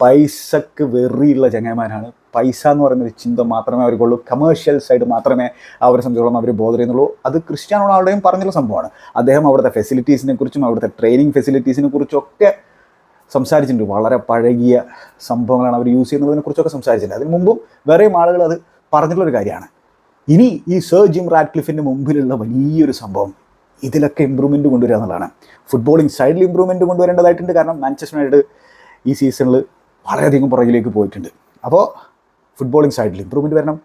പൈസക്ക് വെറിയുള്ള ചങ്ങായിമാരാണ്. പൈസ എന്ന് പറയുന്ന ഒരു ചിന്ത മാത്രമേ അവർക്കുള്ളൂ. കമേഴ്ഷ്യൽ സൈഡ് മാത്രമേ അവരെ സംബന്ധിച്ചോളം അവർ ബോധ ചെയ്യുന്നുള്ളൂ. അത് ക്രിസ്ത്യാനോ റൊണാൾഡോയും പറഞ്ഞുള്ള സംഭവമാണ്. അദ്ദേഹം അവിടുത്തെ ഫെസിലിറ്റീസിനെ കുറിച്ചും അവിടുത്തെ ട്രെയിനിങ് ഫെസിലിറ്റീസിനെ കുറിച്ചൊക്കെ സംസാരിച്ചിട്ടുണ്ട്. വളരെ പഴകിയ സംഭവങ്ങളാണ് അവർ യൂസ് ചെയ്യുന്നതിനെ കുറിച്ചൊക്കെ സംസാരിച്ചിട്ടുണ്ട്. അതിന് മുമ്പും വേറെയും ആളുകൾ അത് പറഞ്ഞിട്ടുള്ളൊരു കാര്യമാണ്. ഇനി ഈ സർ ജിം റാഡ്ക്ലിഫിന്റെ മുമ്പിലുള്ള വലിയൊരു സംഭവം ഇതിലൊക്കെ ഇമ്പ്രൂവ്മെന്റ് കൊണ്ടുവരിക എന്നുള്ളതാണ്. ഫുട്ബോളിംഗ് സൈഡിൽ ഇമ്പ്രൂവ്മെന്റ് കൊണ്ടുവരേണ്ടതായിട്ടുണ്ട്. കാരണം മാഞ്ചസ്റ്റർ യുണൈറ്റഡ് ഈ സീസണിൽ വളരെയധികം പുറകിലേക്ക് പോയിട്ടുണ്ട്. അപ്പോൾ ഫുട്ബോളിങ് സൈഡിൽ ഇമ്പ്രൂവ്മെന്റ് വരണം.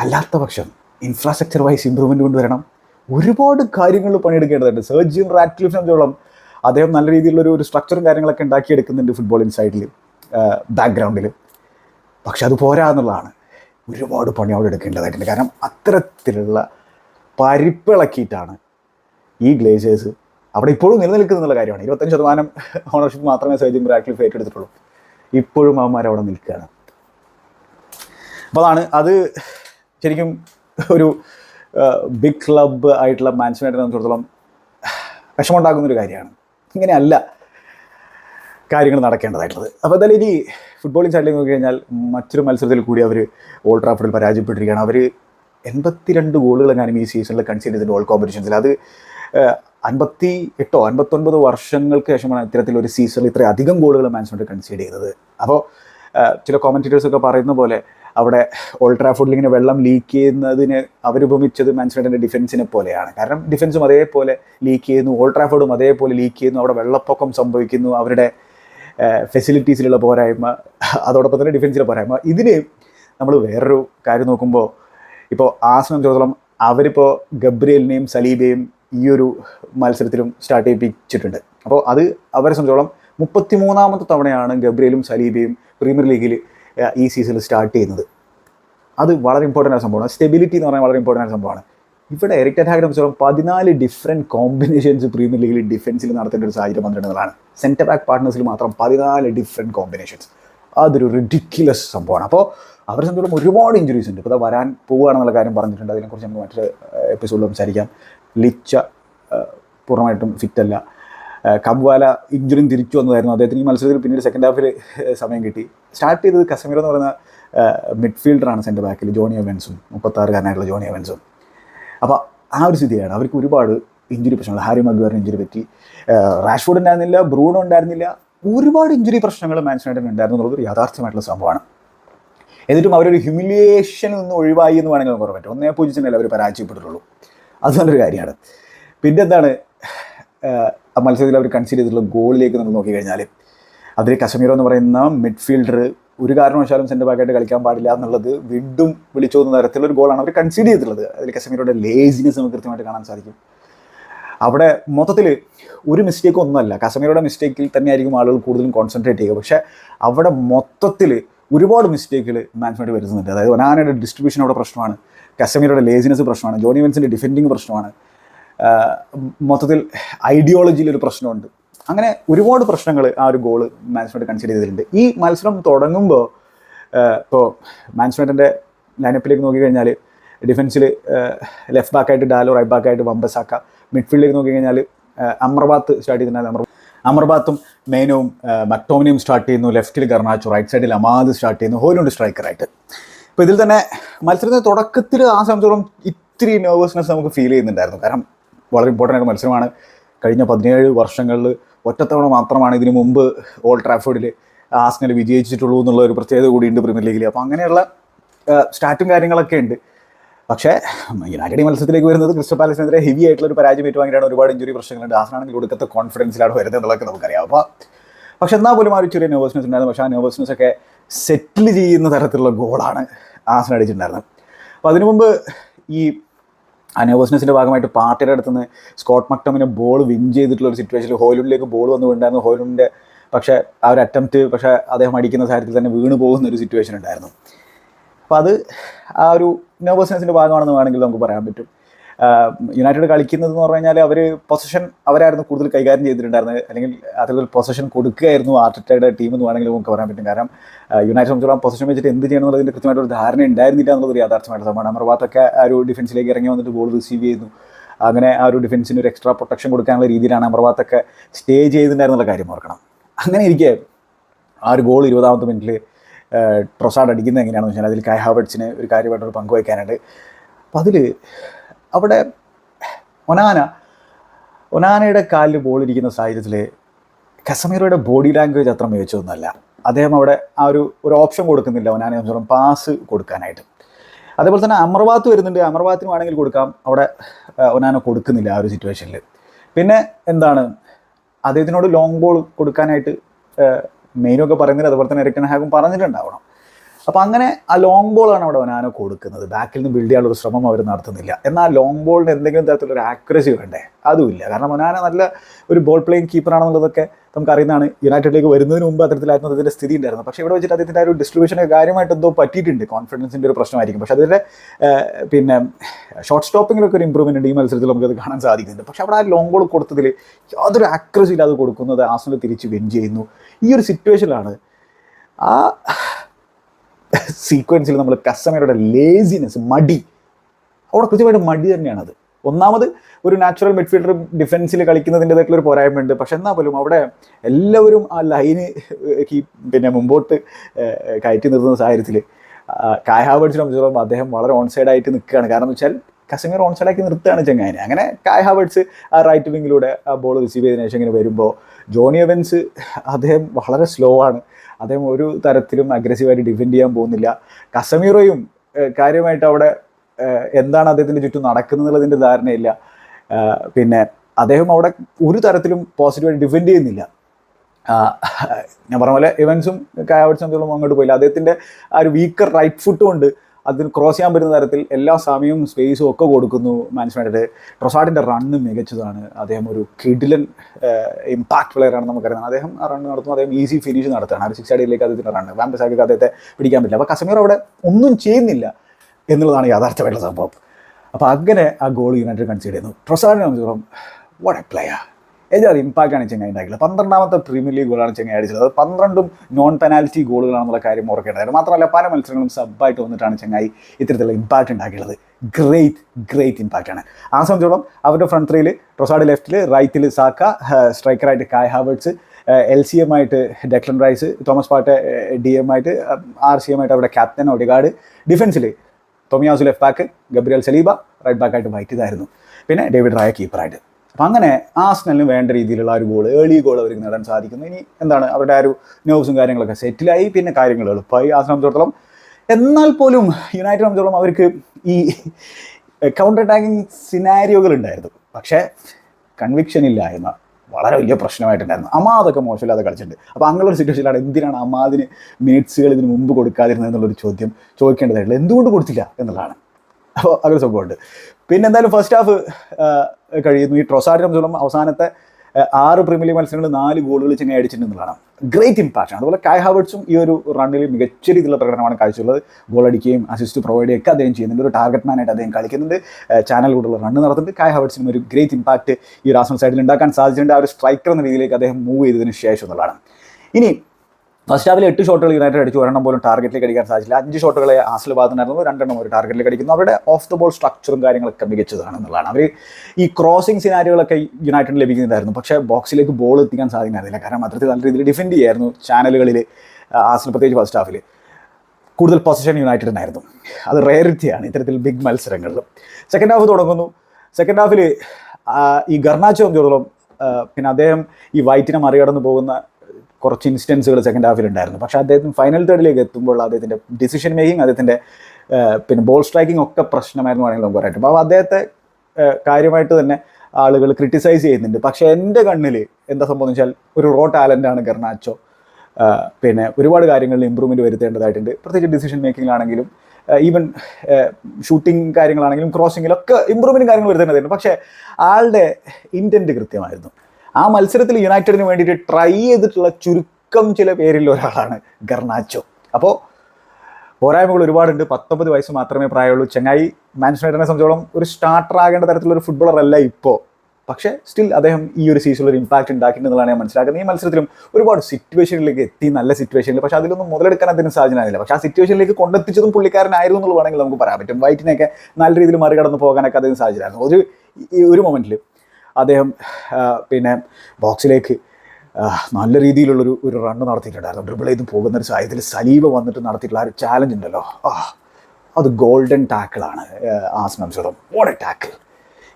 അല്ലാത്ത പക്ഷം ഇൻഫ്രാസ്ട്രക്ചർ വൈസ് ഇമ്പ്രൂവ്മെന്റ് കൊണ്ടുവരണം. ഒരുപാട് കാര്യങ്ങൾ പണിയെടുക്കേണ്ടതുണ്ട്. സെർജിയും റാറ്റ്ക്ലിഫിനെ സംബന്ധിച്ചോളം അദ്ദേഹം നല്ല രീതിയിലുള്ള ഒരു സ്ട്രക്ചറും കാര്യങ്ങളൊക്കെ ഉണ്ടാക്കിയെടുക്കുന്നുണ്ട് ഫുട്ബോൾ സൈഡിൽ ബാക്ക്ഗ്രൗണ്ടിൽ പക്ഷെ അത് പോരാ എന്നുള്ളതാണ്. ഒരുപാട് പണി അവിടെ എടുക്കേണ്ടതായിട്ടുണ്ട് കാരണം അത്തരത്തിലുള്ള പരിപ്പിളക്കിയിട്ടാണ് ഈ ഗ്ലേസേഴ്സ് അവിടെ ഇപ്പോഴും നിലനിൽക്കുന്നുള്ള കാര്യമാണ്. ഇരുപത്തഞ്ച് ശതമാനം ഓണർഷിപ്പ് മാത്രമേ സൈജിം ബ്രാക്കിൽ ഫേറ്റ് എടുത്തിട്ടുള്ളൂ ഇപ്പോഴും അവന്മാർ അവിടെ നിൽക്കുകയാണ്. അപ്പോൾ അതാണ്. അത് ശരിക്കും ഒരു ബിഗ് ക്ലബ്ബ് ആയിട്ടുള്ള മാൻസിനായിട്ട് സംബന്ധിച്ചിടത്തോളം വിഷമമുണ്ടാക്കുന്നൊരു കാര്യമാണ്. ഇങ്ങനെയല്ല കാര്യങ്ങൾ നടക്കേണ്ടതായിട്ടുള്ളത്. അപ്പോൾ എന്തായാലും ഇനി ഫുട്ബോളിംഗ് സൈഡിലേക്ക് നോക്കി കഴിഞ്ഞാൽ മറ്റൊരു മത്സരത്തിൽ കൂടി അവർ ഓൾഡ് ട്രാഫിൽ പരാജയപ്പെട്ടിരിക്കുകയാണ്. അവർ എൺപത്തിരണ്ട് ഗോളുകൾ എങ്ങാനും ഈ സീസണിൽ കൺസീഡ് ചെയ്തിട്ടുണ്ട് ഓൾ കോമ്പറ്റീഷൻസിൽ അത് അൻപത്തി എട്ടോ അൻപത്തൊൻപത് വർഷങ്ങൾക്ക് ശേഷമാണ് ഇത്തരത്തിൽ ഒരു സീസണിൽ ഇത്രയധികം ഗോളുകൾ മാൻസിനോട് കൺസീഡ് ചെയ്തത്. അപ്പോൾ ചില കോമന്റേറ്റേഴ്സൊക്കെ പറയുന്ന പോലെ അവിടെ ഓൾഡ് ഇങ്ങനെ വെള്ളം ലീക്ക് ചെയ്യുന്നതിന് അവരുപമിച്ചത് മാൻസിനോട്ടിന്റെ ഡിഫൻസിനെ പോലെയാണ്. കാരണം ഡിഫൻസും അതേപോലെ ലീക്ക് ചെയ്യുന്നു ഓൾഡ് അതേപോലെ ലീക്ക് ചെയ്യുന്നു അവിടെ വെള്ളപ്പൊക്കം സംഭവിക്കുന്നു അവരുടെ ഫെസിലിറ്റീസിലുള്ള പോരായ്മ അതോടൊപ്പം തന്നെ ഡിഫൻസിലെ പോരായ്മ. ഇതിന് നമ്മൾ വേറൊരു കാര്യം നോക്കുമ്പോൾ ഇപ്പോൾ ആ സംബന്ധിച്ചിടത്തോളം അവരിപ്പോൾ ഗബ്രിയലിനെയും സലീബേയും ഈ ഒരു മത്സരത്തിലും സ്റ്റാർട്ട് ചെയ്യിപ്പിച്ചിട്ടുണ്ട്. അപ്പോൾ അത് അവരെ സംബന്ധിച്ചോളം മുപ്പത്തിമൂന്നാമത്തെ തവണയാണ് ഗബ്രിയലും സലീബയും പ്രീമിയർ ലീഗിൽ ഈ സീസണിൽ സ്റ്റാർട്ട് ചെയ്യുന്നത്. അത് വളരെ ഇമ്പോർട്ടന്റ് ആയ സംഭവമാണ്. സ്റ്റെബിലിറ്റി എന്ന് പറഞ്ഞാൽ വളരെ ഇമ്പോർട്ടന്റ് ആയ സംഭവമാണ്. ഇവിടെ എറിക് ടെൻഹാഗിനെ സംബന്ധിച്ചോളം പതിനാല് ഡിഫറെന്റ് കോമ്പിനേഷൻസ് പ്രീമിയർ ലീഗിൽ ഡിഫൻസിൽ നടത്തേണ്ട ഒരു സാഹചര്യം വന്നിട്ടുള്ളതാണ്. സെന്റർ ബാക്ക് പാർട്ട്നേഴ്സിൽ മാത്രം പതിനാല് ഡിഫറെന്റ് കോമ്പിനേഷൻസ് അതൊരു റിഡിക്കുലസ് സംഭവമാണ്. അപ്പോൾ അവരെ സംബന്ധിച്ചോളം ഒരുപാട് ഇഞ്ചുറീസ് ഉണ്ട്. ഇപ്പോൾ വരാൻ പോവുകയാണെന്നുള്ള കാര്യം പറഞ്ഞിട്ടുണ്ട്. അതിനെക്കുറിച്ച് നമുക്ക് മറ്റൊരു എപ്പിസോഡിൽ സംസാരിക്കാം. ലിച്ച പൂർണമായിട്ടും ഫിറ്റല്ല കബ്വാല ഇഞ്ചുറിയും തിരിച്ചു വന്നതായിരുന്നു. അദ്ദേഹത്തിന് ഈ മത്സരത്തിൽ പിന്നീട് സെക്കൻഡ് ഹാഫിൽ സമയം കിട്ടി. സ്റ്റാർട്ട് ചെയ്തത് കസമീർ എന്ന് പറയുന്ന മിഡ്ഫീൽഡറാണ് സെന്റർ ബാക്കിൽ ജോണി എവൻസും മുപ്പത്താറുകാരനായിട്ടുള്ള ജോണി എവൻസും. അപ്പോൾ ആ ഒരു സ്ഥിതിയാണ്. അവർക്ക് ഒരുപാട് ഇഞ്ചുറി പ്രശ്നങ്ങൾ. ഹാരി മഗ്വാറിന് ഇഞ്ചുറി പറ്റി. റാഷ്ഫോർഡ് ഉണ്ടായിരുന്നില്ല ബ്രൂണോ ഉണ്ടായിരുന്നില്ല. ഒരുപാട് ഇഞ്ചുറി പ്രശ്നങ്ങൾ മാൻസിനായിട്ട് ഉണ്ടായിരുന്നു എന്നുള്ളത് യാഥാർത്ഥ്യമായിട്ടുള്ള സംഭവമാണ്. എന്നിട്ടും അവരൊരു ഹ്യൂമിലിയേഷൻ നിന്ന് ഒഴിവായി എന്ന് വേണമെങ്കിൽ നമുക്ക് പറയാൻ പറ്റും. ഒന്നേ പൂജ്യത്തിനല്ല അവർ പരാജയപ്പെട്ടിട്ടുള്ളൂ. അത് നല്ലൊരു കാര്യമാണ്. പിന്നെ എന്താണ് ആ മത്സരത്തിൽ അവർ കൺസിഡർ ചെയ്തിട്ടുള്ള ഗോളിലേക്ക് നമ്മൾ നോക്കിക്കഴിഞ്ഞാൽ അതിൽ കശ്മീറോ എന്ന് പറയുന്ന മിഡ്ഫീൽഡർ ഒരു കാരണവശാലും സെന്റർ ബാക്കായിട്ട് കളിക്കാൻ പാടില്ല എന്നുള്ളത് വീണ്ടും വിളിച്ചോന്ന തരത്തിലുള്ള ഒരു ഗോളാണ് അവർ കൺസിഡർ ചെയ്തിട്ടുള്ളത്. അതിൽ കശ്മീരോടെ ലേസിനെസ് നമുക്ക് കൃത്യമായിട്ട് കാണാൻ സാധിക്കും. അവിടെ മൊത്തത്തിൽ ഒരു മിസ്റ്റേക്ക് ഒന്നുമല്ല. കശ്മീരുടെ മിസ്റ്റേക്കിൽ തന്നെയായിരിക്കും ആളുകൾ കൂടുതലും കോൺസെൻട്രേറ്റ് ചെയ്യുക. പക്ഷേ അവിടെ മൊത്തത്തിൽ ഒരുപാട് മിസ്റ്റേക്കുകൾ മാനേജ്മെന്റ് വരുന്നുണ്ട്. അതായത് ഒനാനയുടെ ഡിസ്ട്രിബ്യൂഷൻ അവിടെ പ്രശ്നമാണ്. കശ്മീരുടെ ലേസിനെസ് പ്രശ്നമാണ്. ജോണി വെൻസിന്റെ ഡിഫെൻഡിങ് പ്രശ്നമാണ്. മൊത്തത്തിൽ ഐഡിയോളജിയിൽ ഒരു പ്രശ്നമുണ്ട്. അങ്ങനെ ഒരുപാട് പ്രശ്നങ്ങൾ ആ ഒരു ഗോൾ മാനേജ്മെന്റ് കൺസിഡർ ചെയ്തിട്ടുണ്ട്. ഈ മത്സരം തുടങ്ങുമ്പോൾ ഇപ്പോൾ മാനേജ്മെന്റിന്റെ ലൈനപ്പിലേക്ക് നോക്കിക്കഴിഞ്ഞാൽ ഡിഫൻസിൽ ലെഫ്റ്റ് ബാക്കായിട്ട് ഡാലോ റൈറ്റ് ബാക്കായിട്ട് വമ്പസാക്ക മിഡ്ഫീൽഡിലേക്ക് നോക്കിക്കഴിഞ്ഞാൽ അമർബാത്ത് സ്റ്റാർട്ട് ചെയ്തിട്ടുണ്ടായിരുന്നു അമർ അമർബാത്തും മെയിനും മക്ടോമിനിയും സ്റ്റാർട്ട് ചെയ്യുന്നു. ലെഫ്റ്റിൽ ഗർണാച്ചു റൈറ്റ് സൈഡിൽ അമാദ് സ്റ്റാർട്ട് ചെയ്യുന്നു. ഹോലുണ്ട് സ്ട്രൈക്കറായിട്ട് അപ്പോൾ ഇതിൽ തന്നെ മത്സരത്തിന്റെ തുടക്കത്തിൽ ആ സംബന്ധിച്ചോളം ഇത്തിരി നെർവസ്നെസ് നമുക്ക് ഫീൽ ചെയ്യുന്നുണ്ടായിരുന്നു. കാരണം വളരെ ഇമ്പോർട്ടന്റ് ആയിട്ട് മത്സരമാണ്. കഴിഞ്ഞ പതിനേഴ് വർഷങ്ങളിൽ ഒറ്റത്തവണ മാത്രമാണ് ഇതിനു മുമ്പ് ഓൾഡ് ട്രാഫോർഡിൽ ആസ്നൽ വിജയിച്ചിട്ടുള്ളൂ എന്നുള്ള ഒരു പ്രത്യേകത കൂടിയുണ്ട് പ്രീമിയർ ലീഗിൽ അപ്പോൾ അങ്ങനെയുള്ള സ്റ്റാറ്റും കാര്യങ്ങളൊക്കെ ഉണ്ട്. പക്ഷേ യുണൈറ്റഡ് മത്സരത്തിലേക്ക് വരുന്നത് ക്രിസ്റ്റൽ പാലസിനെതിരെ ഹെവി ആയിട്ടുള്ള ഒരു പരാജയം ഏറ്റുവാങ്ങിയാണ് ഒരുപാട് ഇഞ്ചുറി പ്രശ്നങ്ങളുണ്ട്. ആസനാണെങ്കിൽ ഒടുക്കത്തെ കോൺഫിഡൻസിലാണ് വരുന്നത് എന്നുള്ളതൊക്കെ നമുക്കറിയാം. അപ്പോൾ പക്ഷെ എന്നാൽ പോലും ആ ഒരു ചെറിയ നെർവസ്നെസ് ഉണ്ടായിരുന്നു. പക്ഷേ ആ നെർവസ്നെസ് ഒക്കെ സെറ്റിൽ ചെയ്യുന്ന തരത്തിലുള്ള ഗോളാണ് ആസന അടിച്ചിട്ടുണ്ടായിരുന്നത്. അപ്പോൾ അതിനു മുമ്പ് ഈ ആ നെർവസ്നെസ്സിന്റെ ഭാഗമായിട്ട് പാർട്ടിയുടെ അടുത്തുനിന്ന് സ്കോട്ട് മക്ടമിനെ ബോൾ വിൻ ചെയ്തിട്ടുള്ള ഒരു സിറ്റുവേഷനിൽ ഹോയിലുണ്ടിലേക്ക് ബോൾ വന്നു വീണ്ടായിരുന്നു ഹോയിലുണ്ടിന്റെ പക്ഷേ ആ ഒരു അറ്റംപ്റ്റ് പക്ഷേ അദ്ദേഹം അടിക്കുന്ന സാഹചര്യത്തിൽ തന്നെ വീണ് പോകുന്ന ഒരു സിറ്റുവേഷൻ ഉണ്ടായിരുന്നു. അപ്പോൾ അത് ആ ഒരു നെർവസ്നെസ്സിന്റെ ഭാഗമാണെന്ന് വേണമെങ്കിൽ നമുക്ക് പറയാൻ പറ്റും. യുണൈറ്റഡ് കളിക്കുന്നത് എന്ന് പറഞ്ഞു കഴിഞ്ഞാൽ അവർ പൊസിഷൻ അവരായിരുന്നു കൂടുതൽ കൈകാര്യം ചെയ്തിട്ടുണ്ടായിരുന്നത്. അല്ലെങ്കിൽ അതിൽ പൊസിഷൻ കൊടുക്കുകയായിരുന്നു ആർട്ടിറ്റയുടെ ടീം എന്ന് വേണമെങ്കിൽ നമുക്ക് പറയാൻ പറ്റും. കാരണം യുണൈറ്റഡ് സംബന്ധിച്ചോളം പൊസിഷൻ വെച്ചിട്ട് എന്ത് ചെയ്യണം എന്നുള്ളതിന്റെ കൃത്യമായിട്ട് ഒരു ധാരണ ഉണ്ടായിരുന്നില്ല എന്നുള്ളത് യാഥാർത്ഥ്യമായിട്ട് സംഭവമാണ്. അമർവാത്തൊക്കെ ആ ഒരു ഡിഫൻസിലേക്ക് ഇറങ്ങി വന്നിട്ട് ബോൾ റിസീവ് ചെയ്യുന്നു. അങ്ങനെ ആ ഒരു ഡിഫൻസിന് ഒരു എക്സ്ട്രാ പ്രൊട്ടക്ഷൻ കൊടുക്കാനുള്ള രീതിയിലാണ് അമർവാത്തൊക്കെ സ്റ്റേ ചെയ്തിട്ടുണ്ടായിരുന്നുള്ള കാര്യം ഓർക്കണം. അങ്ങനെ ഇരിക്കെ ആ ഒരു ഗോൾ ഇരുപതാമത്തെ മിനിറ്റിൽ ട്രൊസാഡ് അടിക്കുന്നത് എങ്ങനെയാണെന്ന് വെച്ചാൽ അതിൽ കൈ ഹാവർട്സിന് ഒരു കാര്യമായിട്ടൊരു പങ്കുവയ്ക്കാനുണ്ട് അപ്പോൾ അതിൽ അവിടെ ഒനാന ഒനാനയുടെ കാലിൽ ബോളിരിക്കുന്ന സാഹചര്യത്തിൽ കസമീറയുടെ ബോഡി ലാംഗ്വേജ് അത്ര മികച്ചതൊന്നുമല്ല. അദ്ദേഹം അവിടെ ആ ഒരു ഒരു ഓപ്ഷൻ കൊടുക്കുന്നില്ല ഒനാനെ സംബന്ധിച്ചോളം പാസ് കൊടുക്കാനായിട്ട്. അതേപോലെ തന്നെ അമർവാത്ത് വരുന്നുണ്ട്. അമർവാത്തിന് വേണമെങ്കിൽ കൊടുക്കാം. അവിടെ ഒനാന കൊടുക്കുന്നില്ല ആ ഒരു സിറ്റുവേഷനിൽ പിന്നെ എന്താണ്? അദ്ദേഹത്തിനോട് ലോങ് ബോൾ കൊടുക്കാനായിട്ട് മെയിനൊക്കെ പറയുന്നില്ല അതുപോലെ തന്നെ എറിക്ടൻ ഹാഗും പറഞ്ഞിട്ടുണ്ടാവണം. അപ്പോൾ അങ്ങനെ ആ ലോങ് ബോളാണ് അവിടെ ഒനാനോ കൊടുക്കുന്നത്. ബാക്കിൽ നിന്ന് ബിൽഡ് ചെയ്യാനുള്ള ഒരു ശ്രമം അവർ നടത്തുന്നില്ല. എന്നാൽ ലോങ് ബോളിന് എന്തെങ്കിലും തരത്തിലുള്ള ഒരു ആക്യുറസി വേണ്ടേ അതുമില്ല കാരണം ഒനാന നല്ല ഒരു ബോൾ പ്ലേയിങ് കീപ്പറാണെന്നുള്ളതൊക്കെ നമുക്ക് അറിയുന്നതാണ് യുണൈറ്റഡിലേക്ക് വരുന്നതിന് മുമ്പ് അത്തരത്തിലായിരുന്നു അതിന്റെ സ്ഥിതി ഉണ്ടായിരുന്നു പക്ഷേ ഇവിടെ വെച്ചിട്ട് അതിന്റെ ഒരു ഡിസ്ട്രിബ്യൂഷൻ കാര്യമായിട്ട് എന്തോ പറ്റിയിട്ടുണ്ട്. കോൺഫിഡൻസിന്റെ ഒരു പ്രശ്നമായിരിക്കും. പക്ഷേ അതിന്റെ പിന്നെ ഷോർട്ട് സ്റ്റോപ്പിങ്ങിലൊക്കെ ഒരു ഇമ്പ്രൂവ്മെന്റ് ഈ മത്സരത്തിൽ നമുക്കത് കാണാൻ സാധിക്കുന്നുണ്ട്. പക്ഷേ അവിടെ ആ ലോങ് ബോൾ കൊടുത്തതിൽ യാതൊരു ആക്യുറസി ഇല്ലാതെ കൊടുക്കുന്നത് ആസനിൽ തിരിച്ച് വിൻ ചെയ്യുന്നു. ഈ ഒരു സിറ്റുവേഷനിലാണ് ആ സീക്വൻസിൽ നമ്മൾ കസ്റ്റമറുടെ ലേസിനെസ് മടി. അവിടെ കൃത്യമായിട്ട് മടി തന്നെയാണ് അത്. ഒന്നാമത് ഒരു നാച്ചുറൽ മിഡ്ഫീൽഡർ ഡിഫൻസിൽ കളിക്കുന്നതിന്റെതായിട്ടുള്ള ഒരു പോരായ്മയുണ്ട്. പക്ഷെ എന്നാൽ പോലും അവിടെ എല്ലാവരും ആ ലൈന് പിന്നെ മുമ്പോട്ട് കയറ്റി നിർത്തുന്ന സാഹചര്യത്തിൽ കായ് ഹാവേർഡ്സിനെ സംബന്ധിച്ചിടത്തോളം അദ്ദേഹം വളരെ ഓൺസൈഡ് ആയിട്ട് നിൽക്കുകയാണ്. കാരണം വെച്ചാൽ കസമീർ ഓൺ സൈഡ് ആക്കി നിർത്തുകയാണ് ചെങ്ങായിനെ. അങ്ങനെ കായ് ഹാവേർഡ്സ് ആ റൈറ്റ് വിങ്ങിലൂടെ ആ ബോൾ റിസീവ് ചെയ്തതിനു ശേഷം ഇങ്ങനെ വരുമ്പോൾ ജോണി എവൻസ് അദ്ദേഹം വളരെ സ്ലോ ആണ്. അദ്ദേഹം ഒരു തരത്തിലും അഗ്രസീവായിട്ട് ഡിഫെൻഡ് ചെയ്യാൻ പോകുന്നില്ല. കസമീറോയും കാര്യമായിട്ട് അവിടെ എന്താണ് അദ്ദേഹത്തിന്റെ ചുറ്റും നടക്കുന്നതിന്റെ ധാരണയില്ല. പിന്നെ അദ്ദേഹം അവിടെ ഒരു തരത്തിലും പോസിറ്റീവായിട്ട് ഡിഫെൻഡ് ചെയ്യുന്നില്ല. ഞാൻ പറഞ്ഞ പോലെ ഇവൻസും സംബന്ധിച്ചോളം അങ്ങോട്ട് പോയില്ല. അദ്ദേഹത്തിന്റെ ആ ഒരു വീക്കർ റൈറ്റ് ഫുട്ട് കൊണ്ട് അതിന് ക്രോസ് ചെയ്യാൻ പറ്റുന്ന തരത്തിൽ എല്ലാ സമയവും സ്പേസും ഒക്കെ കൊടുക്കുന്നു മാനേജ്മെന്റ് ട്രൊസാഡിന്റെ റണ്ണ് മികച്ചതാണ്. അദ്ദേഹം ഒരു കിഡിലൻ ഇമ്പാക്ട് പ്ലെയർ ആണെന്ന് നമുക്കറിയാം. അദ്ദേഹം ആ റണ്ണ് നടത്തുന്നു. അദ്ദേഹം ഈസി ഫിനിഷ് നടത്തുകയാണ്. ഒരു സിക്സ് അടിയിലേക്ക് അദ്ദേഹത്തിന്റെ റണ്ണ് വാമ്പസാക്കി അദ്ദേഹത്തെ പിടിക്കാൻ പറ്റില്ല. അപ്പോൾ കസമീർ അവിടെ ഒന്നും ചെയ്യുന്നില്ല എന്നുള്ളതാണ് യാഥാർത്ഥ്യമായിട്ടുള്ള സംഭവം. അപ്പോൾ അങ്ങനെ ആ ഗോൾ യുണൈറ്റഡ് കൺസീഡ് ചെയ്യുന്നു. ട്രൊസാഡിനെ സംബന്ധിച്ചിടത്തോളം വാട്ട് എ പ്ലെയർ ഏതൊരു ഇമ്പാക്റ്റാണ് ചെങ്ങായി ഉണ്ടാക്കിയത്. പന്ത്രണ്ടാമത്തെ പ്രീമിയർ ലീഗ് ഗോളാണ് ചെങ്ങായി അടിച്ചത്. അത് പന്ത്രണ്ടും നോൺ പെനാൽറ്റി ഗോളുകളാണെന്നുള്ള കാര്യം ഓർക്കേണ്ടതായിരുന്നു മാത്രമല്ല പല മത്സരങ്ങളും സബ്ബായിട്ട് വന്നിട്ടാണ് ചെങ്ങായി ഇത്തരത്തിലുള്ള ഇമ്പാക്റ്റ് ഉണ്ടാക്കിയുള്ളത് ഗ്രേറ്റ് ഗ്രേറ്റ് ഇമ്പാക്റ്റാണ് ആ സംബന്ധിച്ചോളം അവരുടെ ഫ്രണ്ട് ത്രീയിൽ റൊസാഡ് ലെഫ്റ്റിൽ റൈറ്റിൽ Saka സ്ട്രൈക്കറായിട്ട് Kai Havertz L C M ആയിട്ട് Declan Rice Thomas Partey D M ആയിട്ട് ആർ സി എം ആയിട്ട് അവിടെ captain Odegaard ഡിഫൻസിൽ Tomiyasu left back Gabriel Saliba right ബാക്കായിട്ട് White ഇതായിരുന്നു. പിന്നെ ഡേവിഡ് റായ കീപ്പറായിട്ട് അപ്പം അങ്ങനെ ആസ്നലിന് വേണ്ട രീതിയിലുള്ള ഒരു ഗോൾ ഏളി ഗോൾ അവർക്ക് നേടാൻ സാധിക്കുന്നു. ഇനി എന്താണ്? അവരുടെ ആ ഒരു നെർവ്സും കാര്യങ്ങളൊക്കെ സെറ്റിലായി പിന്നെ കാര്യങ്ങൾ എളുപ്പമായി ആ സംബന്ധിച്ചിടത്തോളം എന്നാൽ പോലും യുണൈറ്റഡ് സംബന്ധിച്ചോളം അവർക്ക് ഈ കൗണ്ടർ അറ്റാക്കിംഗ് സിനാരിയോകൾ ഉണ്ടായിരുന്നു. പക്ഷേ കൺവിക്ഷൻ ഇല്ല എന്ന വളരെ വലിയ പ്രശ്നമായിട്ടുണ്ടായിരുന്നു. അമാദൊക്കെ മോശമില്ലാതെ കളിച്ചിട്ടുണ്ട്? അപ്പോൾ അങ്ങനെയുള്ള സിറ്റുവേഷനിലാണ് എന്തിനാണ് അമാദിന് മിനിറ്റ്സുകൾ ഇതിന് മുമ്പ് കൊടുക്കാതിരുന്നത് എന്നുള്ളൊരു ചോദ്യം ചോദിക്കേണ്ടതായിട്ടുള്ളത്. എന്തുകൊണ്ട് കൊടുത്തില്ല എന്നുള്ളതാണ്. അപ്പോൾ അങ്ങനെ സംഭവമുണ്ട്. പിന്നെ എന്തായാലും ഫസ്റ്റ് ഹാഫ് കഴിയുന്നു. ഈ ട്രൊസാഡിനെ സംബന്ധിച്ചോളം അവസാനത്തെ ആറ് പ്രീമിയർ ലീഗ് മത്സരങ്ങളിൽ നാല് ഗോളുകൾ ചെങ്ങ അടിച്ചിട്ടുണ്ടെന്നുള്ളതാണ്. ഗ്രേറ്റ് ഇമ്പാക്റ്റ് ആണ്. അതുപോലെ കായ് ഹാവേർട്സും ഈ ഒരു റണ്ണിൽ മികച്ച രീതിയിലുള്ള പ്രകടനമാണ് കാഴ്ചയുള്ളത്. ഗോൾ അടിക്കുകയും അസിസ്റ്റ് പ്രൊവൈഡ് ചെയ്യുകയൊക്കെ അദ്ദേഹം ചെയ്യുന്നുണ്ട്. ഒരു ടാർഗറ്റ് മാനായിട്ട് അദ്ദേഹം കളിക്കുന്നുണ്ട്. ചാനൽ കൂടുതൽ റണ്ണ് നടത്തുന്നുണ്ട്. കായ് ഹാവേർട്സിന് ഒരു ഗ്രേറ്റ് ഇമ്പാക്റ്റ് ഈ ആസൺ സൈഡിൽ ഉണ്ടാക്കാൻ സാധിച്ചിട്ടുണ്ട്. ആ ഒരു സ്ട്രൈക്കർ എന്ന രീതിയിലേക്ക് അദ്ദേഹം മൂവ് ചെയ്തതിന് ശേഷം എന്നുള്ളതാണ്. ഇനി ഫസ്റ്റ് ഹാഫിൽ എട്ട് ഷോട്ടുകൾ യുണൈറ്റഡ് അടിച്ചു. ഒരെണ്ണം പോലും ടാർഗറ്റിലേക്ക് അടിക്കാൻ സാധിച്ചില്ല. അഞ്ച് ഷോട്ടുകളെ ആസിൽ ഭാഗത്തുണ്ടായിരുന്നു രണ്ടെണ്ണം ഒരു ടാർഗറ്റിലേക്ക് അടിക്കുന്നു. അവരുടെ ഓഫ് ദ ബോൾ സ്ട്രക്ചറും കാര്യങ്ങളൊക്കെ മികച്ചതാണ് എന്നുള്ളതാണ്. അവർ ഈ ക്രോസിംഗ് സിനാരികളൊക്കെ യുണൈറ്റഡിന് ലഭിക്കുന്നുണ്ടായിരുന്നു പക്ഷേ ബോക്സിലേക്ക് ബോൾ എത്തിക്കാൻ സാധിക്കുന്നില്ല കാരണം അത്തരത്തിൽ നല്ല രീതിയിൽ ഡിഫെൻഡ് ചെയ്യായിരുന്നു ചാനലുകളിൽ ആസിൽ പ്രത്യേകിച്ച് ഫസ്റ്റ് ഹാഫിൽ കൂടുതൽ പൊസിഷൻ യുണൈറ്റഡിനായിരുന്നു അത് റേറിറ്റിയാണ് ഇത്തരത്തിൽ ബിഗ് മത്സരങ്ങളിൽ സെക്കൻഡ് ഹാഫ് തുടങ്ങുന്നു. സെക്കൻഡ് ഹാഫിൽ ഈ ഗർണാച്ചോ ചോദിച്ചോളം പിന്നെ അദ്ദേഹം ഈ വൈറ്റിനെ മറികടന്ന് പോകുന്ന കുറച്ച് ഇൻസ്റ്റൻസുകൾ സെക്കൻഡ് ഹാഫിൽ ഉണ്ടായിരുന്നു പക്ഷേ അദ്ദേഹത്തിന് ഫൈനൽ തേർഡിലേക്ക് എത്തുമ്പോൾ അദ്ദേഹത്തിന്റെ ഡിസിഷൻ മേക്കിംഗ് അദ്ദേഹത്തിന്റെ പിന്നെ ബോൾ സ്ട്രൈക്കിംഗ് ഒക്കെ പ്രശ്നമായിരുന്നു വേണമെങ്കിൽ നമുക്ക് പറയാം അപ്പോൾ അദ്ദേഹത്തെ കാര്യമായിട്ട് തന്നെ ആളുകൾ ക്രിട്ടിസൈസ് ചെയ്യുന്നുണ്ട്. പക്ഷേ എന്റെ കണ്ണിൽ എന്താ സംഭവം വെച്ചാൽ ഒരു റോ ടാലന്റാണ് ഗർണാച്ചോ. ആ, പിന്നെ ഒരുപാട് കാര്യങ്ങളിൽ ഇമ്പ്രൂവ്മെന്റ് വരുത്തേണ്ടതായിട്ടുണ്ട്. പ്രത്യേകിച്ച് ഡിസിഷൻ മേക്കിങ്ങിലാണെങ്കിലും ഈവൻ ഷൂട്ടിംഗ് കാര്യങ്ങളാണെങ്കിലും ക്രോസിങ്ങിലൊക്കെ ഇമ്പ്രൂവ്മെന്റും കാര്യങ്ങൾ വരുത്തേണ്ടതായിരുന്നു പക്ഷേ ആളുടെ ഇന്റന്റ് കൃത്യമായിരുന്നു. ആ മത്സരത്തിൽ യുണൈറ്റഡിന് വേണ്ടിയിട്ട് ട്രൈ ചെയ്തിട്ടുള്ള ചുരുക്കം ചില പേരിൽ ഒരാളാണ് ഗർണാച്ചോ. അപ്പോൾ പോരായ്മകൾ ഒരുപാടുണ്ട്. പത്തൊമ്പത് വയസ്സ് മാത്രമേ പ്രായമുള്ളൂ. ചെങ്ങായി മാൻച്ചസ്റ്റർ യുണൈറ്റഡിനെ സംബന്ധിച്ചോളം ഒരു സ്റ്റാർട്ടർ ആകേണ്ട തരത്തിലുള്ള ഒരു ഫുട്ബോളർ അല്ല ഇപ്പോൾ പക്ഷേ സ്റ്റിൽ അദ്ദേഹം ഈ ഒരു സീസണിൽ ഒരു ഇമ്പാക്ട് ഉണ്ടാക്കിയിട്ടുള്ളതാണ് ഞാൻ മനസ്സിലാക്കുന്നത്. ഈ മത്സരത്തിലും ഒരുപാട് സിറ്റുവേഷനിലേക്ക് എത്തി. നല്ല സിറ്റുവേഷനിൽ പക്ഷേ അതിലൊന്നും മുതലെടുക്കാൻ അതിന് സാധ്യതയില്ല പക്ഷേ ആ സിറ്റുവേഷനിലേക്ക് കൊണ്ടെത്തിച്ചതും പുള്ളിക്കാരനായിരുന്നു എന്നുള്ളത് വേണമെങ്കിൽ നമുക്ക് പറയാൻ പറ്റും. വൈറ്റിനെയൊക്കെ നല്ല രീതിയിൽ മറികടന്ന് പോകാനൊക്കെ അതിന് സാധ്യതയായിരുന്നു ഒരു ഒരു മൊമെന്റിൽ അദ്ദേഹം പിന്നെ ബോക്സിലേക്ക് നല്ല രീതിയിലുള്ളൊരു ഒരു റണ്ണ് നടത്തിയിട്ടുണ്ടായിരുന്നു. ഡ്രിബിൾ ചെയ്ത് പോകുന്ന ഒരു സാഹചര്യത്തിൽ സലീബ് വന്നിട്ട് നടത്തിയിട്ടുള്ള ആ ഒരു ചാലഞ്ച് ഉണ്ടല്ലോ. ആ അത് ഗോൾഡൻ ടാക്കിളാണ് ആസ്നൽ സ്വതം ഓടെ ടാക്കിൾ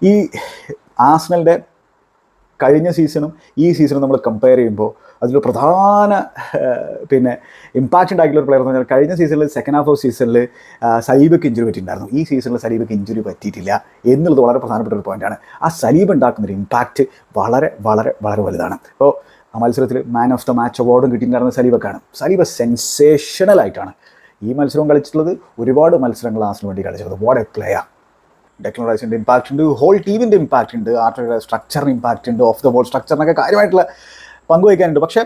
ഈ ആസ്നലിന്റെ കഴിഞ്ഞ സീസണും ഈ സീസണും നമ്മൾ കമ്പയർ ചെയ്യുമ്പോൾ അതിൽ പ്രധാന പിന്നെ ഇമ്പാക്റ്റ് ഉണ്ടാക്കിയുള്ള ഒരു പ്ലെയർ എന്ന് പറഞ്ഞാൽ കഴിഞ്ഞ സീസണിൽ സെക്കൻഡ് ഹാഫ് ഓഫ് സീസണിൽ സലീബക്ക് ഇഞ്ചുറി പറ്റിയിട്ടുണ്ടായിരുന്നു. ഈ സീസണിൽ സലീബക്ക് ഇഞ്ചുറി പറ്റിയിട്ടില്ല എന്നുള്ളത് വളരെ പ്രധാനപ്പെട്ട ഒരു പോയിന്റാണ് ആ സലീബ് ഉണ്ടാക്കുന്ന ഒരു ഇമ്പാക്റ്റ് വളരെ വളരെ വളരെ വലുതാണ്. അപ്പോൾ ആ മത്സരത്തിൽ മാൻ ഓഫ് ദ മാച്ച് അവാർഡും കിട്ടിയിട്ടുണ്ടായിരുന്ന സലീബക്കാണ്. സലീബ സെൻസേഷണൽ ആയിട്ടാണ് ഈ മത്സരവും കളിച്ചിട്ടുള്ളത്. ഒരുപാട് മത്സരങ്ങൾ ആസിന് വേണ്ടി കളിച്ചിട്ടുള്ളത്. What a player Declan impact ഉണ്ട് ഹോൾ ടീമിന്റെ ഇമ്പാക്റ്റ് ഉണ്ട് ആർട്ടിയുടെ സ്ട്രക്ചറിന് ഇമ്പാക്റ്റ് ഉണ്ട് ഓഫ് ദ ബോൾ സ്ട്രക്ചറിനൊക്കെ കാര്യമായിട്ടുള്ള പങ്കുവയ്ക്കാനുണ്ട്. പക്ഷേ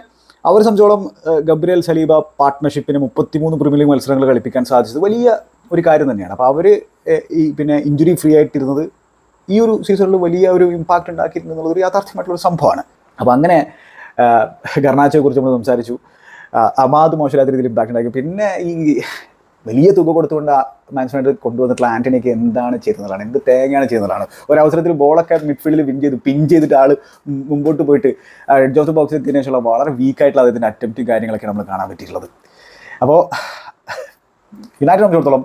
അവരെ സംബന്ധിച്ചോളം ഗബ്രിയൽ സലീബ പാർട്ട്ണർഷിപ്പിന് മുപ്പത്തിമൂന്ന് പ്രീമിയർ ലീഗ് മത്സരങ്ങൾ കളിപ്പിക്കാൻ സാധിച്ചത് വലിയ ഒരു കാര്യം തന്നെയാണ്. അപ്പോൾ അവർ ഈ പിന്നെ ഇഞ്ചുറി ഫ്രീ ആയിട്ടിരുന്നത് ഈ ഒരു സീസണിൽ വലിയ ഒരു ഇമ്പാക്റ്റ് ഉണ്ടാക്കിയിരുന്നു എന്നുള്ളത് ഒരു യാഥാർത്ഥ്യമായിട്ടുള്ള സംഭവമാണ്. അപ്പോൾ അങ്ങനെ ഗർണാച്ചയെക്കുറിച്ച് നമ്മൾ സംസാരിച്ചു. അമാദ് മോശമില്ലാത്ത രീതിയിൽ ഇമ്പാക്റ്റ് ഉണ്ടാക്കി. പിന്നെ ഈ വലിയ തുക കൊടുത്തുകൊണ്ട് മാനേജ്മെന്റ് കൊണ്ടുവന്നിട്ടുള്ള ആന്റണിയൊക്കെ എന്താണ് ചെയ്യുന്നതാണ് എന്ത് തേങ്ങയാണ് ചെയ്യുന്നതാണ് ഒരവസരത്തിൽ ബോളൊക്കെ മിഡ്ഫീൽഡിൽ വിൻ ചെയ്ത് പിൻ ചെയ്തിട്ട് ആൾ മുമ്പോട്ട് പോയിട്ട് എഡ്ജ് ബോക്സ് എത്തിയതിനു ശേഷമുള്ള വളരെ വീക്കായിട്ടുള്ള അദ്ദേഹത്തിന്റെ അറ്റംപ്റ്റും കാര്യങ്ങളൊക്കെ നമ്മൾ കാണാൻ പറ്റിയിട്ടുള്ളത്. അപ്പോൾ യുണൈറ്റഡ് സംബന്ധിച്ചിടത്തോളം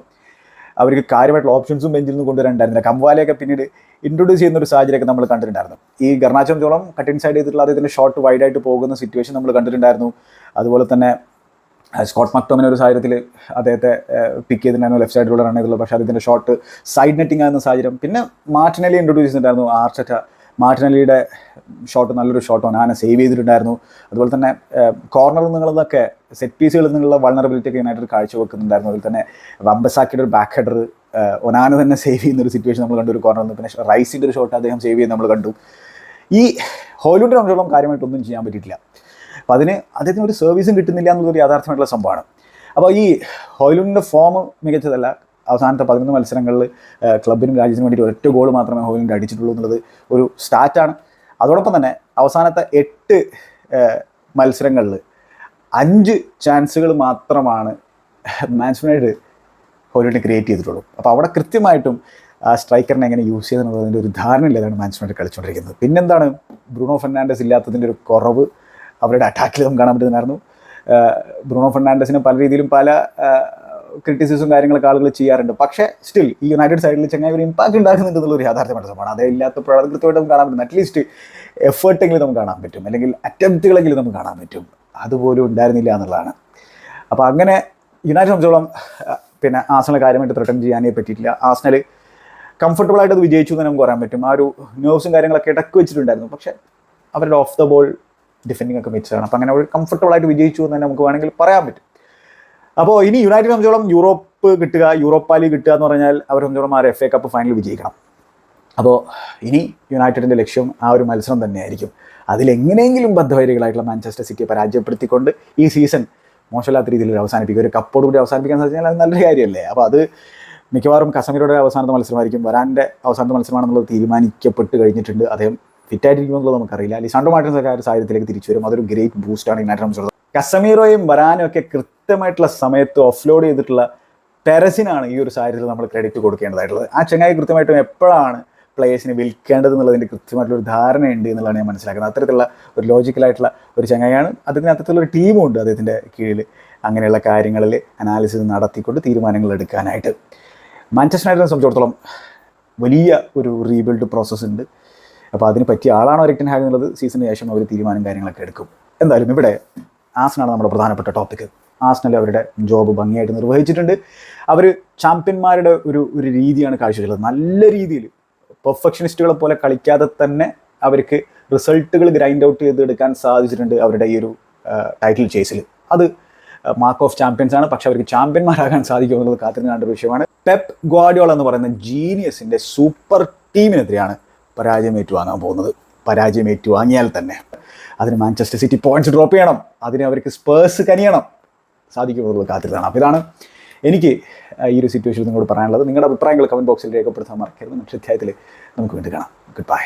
അവർക്ക് കാര്യമായിട്ടുള്ള ഓപ്ഷൻസും ബെഞ്ചിൽ നിന്ന് കൊണ്ടുവരാനുണ്ടായിരുന്നില്ല. കംവാലയൊക്കെ പിന്നീട് ഇൻട്രൊഡ്യൂസ് ചെയ്യുന്ന ഒരു സാഹചര്യമൊക്കെ നമ്മൾ കണ്ടിട്ടുണ്ടായിരുന്നു. ഈ ഗർണാച്ചോളം കട്ടിൻ സൈഡ് ചെയ്തിട്ടുള്ള അദ്ദേഹത്തിന്റെ ഷോട്ട് വൈഡായിട്ട് പോകുന്ന സിറ്റുവേഷൻ നമ്മൾ കണ്ടിട്ടുണ്ടായിരുന്നു. അതുപോലെ തന്നെ സ്കോട്ട് മക്ടോമിന് ഒരു സാഹചര്യത്തിൽ അദ്ദേഹത്തെ പിക്ക് ചെയ്തിട്ടുണ്ടായിരുന്നു ലെഫ്റ്റ് സൈഡിലൂടെ റൺ ചെയ്തുള്ളൂ പക്ഷേ അതിന്റെ ഷോട്ട് സൈഡ് നെറ്റിംഗ് ആകുന്ന സാഹചര്യം. പിന്നെ മാർട്ടിനലി ഇൻട്രൊഡ്യൂസ് ചെയ്തിട്ടുണ്ടായിരുന്നു ആർച്ചറ്റ. മാർട്ടിനലിയുടെ ഷോട്ട് നല്ലൊരു ഷോട്ട് ഒനാനെ സേവ് ചെയ്തിട്ടുണ്ടായിരുന്നു. അതുപോലെ തന്നെ കോർണറിൽ നിന്നുള്ളതൊക്കെ സെറ്റ് പീസുകളിൽ നിന്നുള്ള വൾണറബിലിറ്റി ഒക്കെ യുണൈറ്റഡ് കാഴ്ചവെക്കുന്നുണ്ടായിരുന്നു. അതുപോലെ തന്നെ വമ്പസാക്കിയുടെ ഒരു ബാക്ക് ഹെഡർ ഒനാന തന്നെ സേവ് ചെയ്യുന്ന ഒരു സിറ്റുവേഷൻ നമ്മൾ കണ്ടു ഒരു കോർണർ നിന്ന്. പിന്നെ റൈസിന്റെ ഒരു ഷോട്ട് അദ്ദേഹം സേവ് ചെയ്യുന്നത് നമ്മൾ കണ്ടു. ഈ ഹോളിവുഡ് സംബന്ധിച്ചോളം കാര്യമായിട്ടൊന്നും ചെയ്യാൻ പറ്റിയിട്ടില്ല. അപ്പോൾ അതിന് അദ്ദേഹത്തിന് ഒരു സർവീസും കിട്ടുന്നില്ല എന്നുള്ളൊരു യാഥാർത്ഥ്യമായിട്ടുള്ള സംഭവമാണ്. അപ്പോൾ ഈ ഹോയിലുണ്ടിന്റെ ഫോം മികച്ചതല്ല. അവസാനത്തെ പതിനൊന്ന് മത്സരങ്ങളിൽ ക്ലബിനും രാജ്യത്തിനും വേണ്ടി ഒറ്റ ഗോൾ മാത്രമേ ഹോയിലുണ്ട് അടിച്ചിട്ടുള്ളൂ എന്നുള്ളത് ഒരു സ്റ്റാറ്റാണ് അതോടൊപ്പം തന്നെ അവസാനത്തെ എട്ട് മത്സരങ്ങളിൽ അഞ്ച് ചാൻസുകൾ മാത്രമാണ് മാൻസ്മേഡ് ഹോയിലുണ്ട് ക്രിയേറ്റ് ചെയ്തിട്ടുള്ളൂ. അപ്പോൾ അവിടെ കൃത്യമായിട്ടും ആ സ്ട്രൈക്കറിനെ എങ്ങനെ യൂസ് ചെയ്യുന്നതിന്റെ ഒരു ധാരണ ഇല്ലാതാണ് മാൻസ്മേഡ് കളിച്ചുകൊണ്ടിരിക്കുന്നത്. പിന്നെന്താണ്? ബ്രൂണോ ഫെർണാണ്ടസ് ഇല്ലാത്തതിന്റെ ഒരു കുറവ്. അവരുടെ അറ്റാക്കിൽ നമുക്ക് കാണാൻ പറ്റുന്നതായിരുന്നു. ബ്രൂണോ ഫെർണാണ്ടസിന് പല രീതിയിലും പല ക്രിറ്റിസിസും കാര്യങ്ങളൊക്കെ ആളുകൾ ചെയ്യാറുണ്ട്. പക്ഷേ സ്റ്റിൽ ഈ യുണൈറ്റഡ് സൈഡിൽ ചങ്ങായി ഒരു ഇമ്പാക്ട് ഉണ്ടാക്കുന്നുണ്ട് എന്നുള്ളൊരു യാഥാർത്ഥ്യമാണ് സംഭവമാണ് അതേ കൃത്യമായിട്ട് നമുക്ക് കാണാൻ പറ്റും. അറ്റ്ലീസ്റ്റ് എഫേർട്ടെങ്കിലും നമുക്ക് കാണാൻ പറ്റും. അല്ലെങ്കിൽ അറ്റംപ്റ്റുകളെങ്കിലും നമുക്ക് കാണാൻ പറ്റും. അതുപോലും ഉണ്ടായിരുന്നില്ല എന്നുള്ളതാണ്. അപ്പോൾ അങ്ങനെ യുണൈറ്റഡ് സംബന്ധിച്ചോളം പിന്നെ ആസണൽ കാര്യമായിട്ട് ത്രട്ടൺ ചെയ്യാനേ പറ്റിയിട്ടില്ല. ആസനൽ കംഫർട്ടബിളായിട്ട് അത് വിജയിച്ചു എന്ന് നമുക്ക് പറയാൻ പറ്റും. ആ ഒരു നേഴ്സും കാര്യങ്ങളൊക്കെ ഇടയ്ക്ക് വെച്ചിട്ടുണ്ടായിരുന്നു. പക്ഷേ അവരുടെ ഓഫ് ദ ബോൾ ഡിഫെൻഡിങ് ഒക്കെ മിച്ചമാണ് അപ്പോൾ അങ്ങനെ ഒരു കംഫർട്ടബിൾ ആയിട്ട് വിജയിച്ചു എന്ന് തന്നെ നമുക്ക് വേണമെങ്കിൽ പറയാൻ പറ്റും. അപ്പോൾ ഇനി യുണൈറ്റഡ് സംബന്ധിച്ചോളം യൂറോപ്പ് കിട്ടുക യൂറോപ്പ ലീഗ് കിട്ടുക എന്ന് പറഞ്ഞാൽ അവർ സംബന്ധിച്ചോളം ആ എഫ് എ കപ്പ് ഫൈനൽ വിജയിക്കണം. അപ്പോൾ ഇനി യുണൈറ്റഡിന്റെ ലക്ഷ്യം ആ ഒരു മത്സരം തന്നെയായിരിക്കും. അതിലെങ്ങനെയെങ്കിലും ബദ്ധവൈരികളായിട്ടുള്ള മാഞ്ചസ്റ്റർ സിറ്റിയെ പരാജയപ്പെടുത്തിക്കൊണ്ട് ഈ സീസൺ മോശമില്ലാത്ത രീതിയിൽ അവസാനിപ്പിക്കുക ഒരു കപ്പോടുകൂടി അവസാനിപ്പിക്കാൻ സാധിച്ചാൽ അത് നല്ലൊരു കാര്യമല്ലേ? അപ്പോൾ അത് മിക്കവാറും കസമിരോടെ അവസാനത്തെ മത്സരമായിരിക്കും. വരാന്റെ അവസാനത്തെ മത്സരമാണെന്നുള്ളത് തീരുമാനിക്കപ്പെട്ട് കഴിഞ്ഞിട്ടുണ്ട്. അദ്ദേഹം ഫിറ്റായിട്ടിരിക്കുമെന്നുള്ളത് നമുക്കറിയില്ല. ലിസാണ്ടോ മാർട്ടിൻസ് ഒക്കെ ആ ഒരു സാഹചര്യത്തിലേക്ക് തിരിച്ചു വരും. അതൊരു ഗ്രേറ്റ് ബൂസ്റ്റാണ് യുണൈറ്റഡ് സംബന്ധിച്ചുള്ളത് കസമീറോയും വരാനും ഒക്കെ കൃത്യമായിട്ടുള്ള സമയത്ത് ഓഫ്ലോഡ് ചെയ്തിട്ടുള്ള പെരസിനാണ് ഈ ഒരു സാഹചര്യത്തിൽ നമ്മൾ ക്രെഡിറ്റ് കൊടുക്കേണ്ടതായിട്ടുള്ളത്. ആ ചങ്ങായി കൃത്യമായിട്ടും എപ്പോഴാണ് പ്ലേയേഴ്സിനെ വിൽക്കേണ്ടത് എന്നുള്ളതിന്റെ കൃത്യമായിട്ടുള്ള ഒരു ധാരണയുണ്ട് എന്നുള്ളതാണ് ഞാൻ മനസ്സിലാക്കുന്നത്. അത്തരത്തിലുള്ള ഒരു ലോജിക്കലായിട്ടുള്ള ഒരു ചങ്ങായിയാണ്. അദ്ദേഹത്തിന് അത്തരത്തിലുള്ള ഒരു ടീമും ഉണ്ട് അദ്ദേഹത്തിന്റെ കീഴിൽ. അങ്ങനെയുള്ള കാര്യങ്ങളിൽ അനാലിസിസ് നടത്തിക്കൊണ്ട് തീരുമാനങ്ങൾ എടുക്കാനായിട്ട്. മാഞ്ചസ്റ്റർ യുണൈറ്റഡിനെ സംബന്ധിച്ചിടത്തോളം വലിയ ഒരു റീബിൽഡ് പ്രോസസ്സ് ഉണ്ട്. അപ്പോൾ അതിന് പറ്റിയ ആളാണോ റിക്ടൻ ഹാഗ് എന്നുള്ളത് സീസണിന് ശേഷം അവർ തീരുമാനം കാര്യങ്ങളൊക്കെ എടുക്കും. എന്തായാലും ഇവിടെ ആസനാണ് നമ്മുടെ പ്രധാനപ്പെട്ട ടോപ്പിക് ആസ്നൽ അവരുടെ ജോബ് ഭംഗിയായിട്ട് നിർവഹിച്ചിട്ടുണ്ട്. അവർ ചാമ്പ്യന്മാരുടെ ഒരു ഒരു രീതിയാണ് കാഴ്ചവെച്ചത്. നല്ല രീതിയിൽ പെർഫെക്ഷനിസ്റ്റുകളെ പോലെ കളിക്കാതെ തന്നെ അവർക്ക് റിസൾട്ടുകൾ ഗ്രൈൻഡ് ഔട്ട് ചെയ്തെടുക്കാൻ സാധിച്ചിട്ടുണ്ട് അവരുടെ ഈ ഒരു ടൈറ്റിൽ ചേസിൽ അത് മാർക്ക് ഓഫ് ചാമ്പ്യൻസ് ആണ്. പക്ഷെ അവർക്ക് ചാമ്പ്യന്മാരാകാൻ സാധിക്കും എന്നുള്ളത് കാത്തിരുന്ന കണ്ട വിഷയമാണ്. പെപ്പ് ഗ്വാഡിയോൾ എന്ന് പറയുന്ന ജീനിയസിന്റെ സൂപ്പർ ടീമിനെതിരെയാണ് പരാജയം ഏറ്റുവാങ്ങാൻ പോകുന്നത്. പരാജയം ഏറ്റുവാങ്ങിയാൽ തന്നെ അതിന് മാഞ്ചസ്റ്റർ സിറ്റി പോയിന്റ്സ് ഡ്രോപ്പ് ചെയ്യണം. അതിന് അവർക്ക് സ്പേഴ്സ് കനിയണം. സാധിക്കുമെന്നുള്ളത് കാത്തിരുന്നാണ്. അപ്പോൾ ഇതാണ് എനിക്ക് ഈ ഒരു സിറ്റുവേഷനിൽ നിങ്ങളോട് പറയാനുള്ളത്. നിങ്ങളുടെ അഭിപ്രായങ്ങൾ കമന്റ് ബോക്സിൽ രേഖപ്പെടുത്താൻ മറക്കരുത്. മറ്റു അധ്യായത്തിൽ നമുക്ക് വീണ്ടും കാണാം. Good bye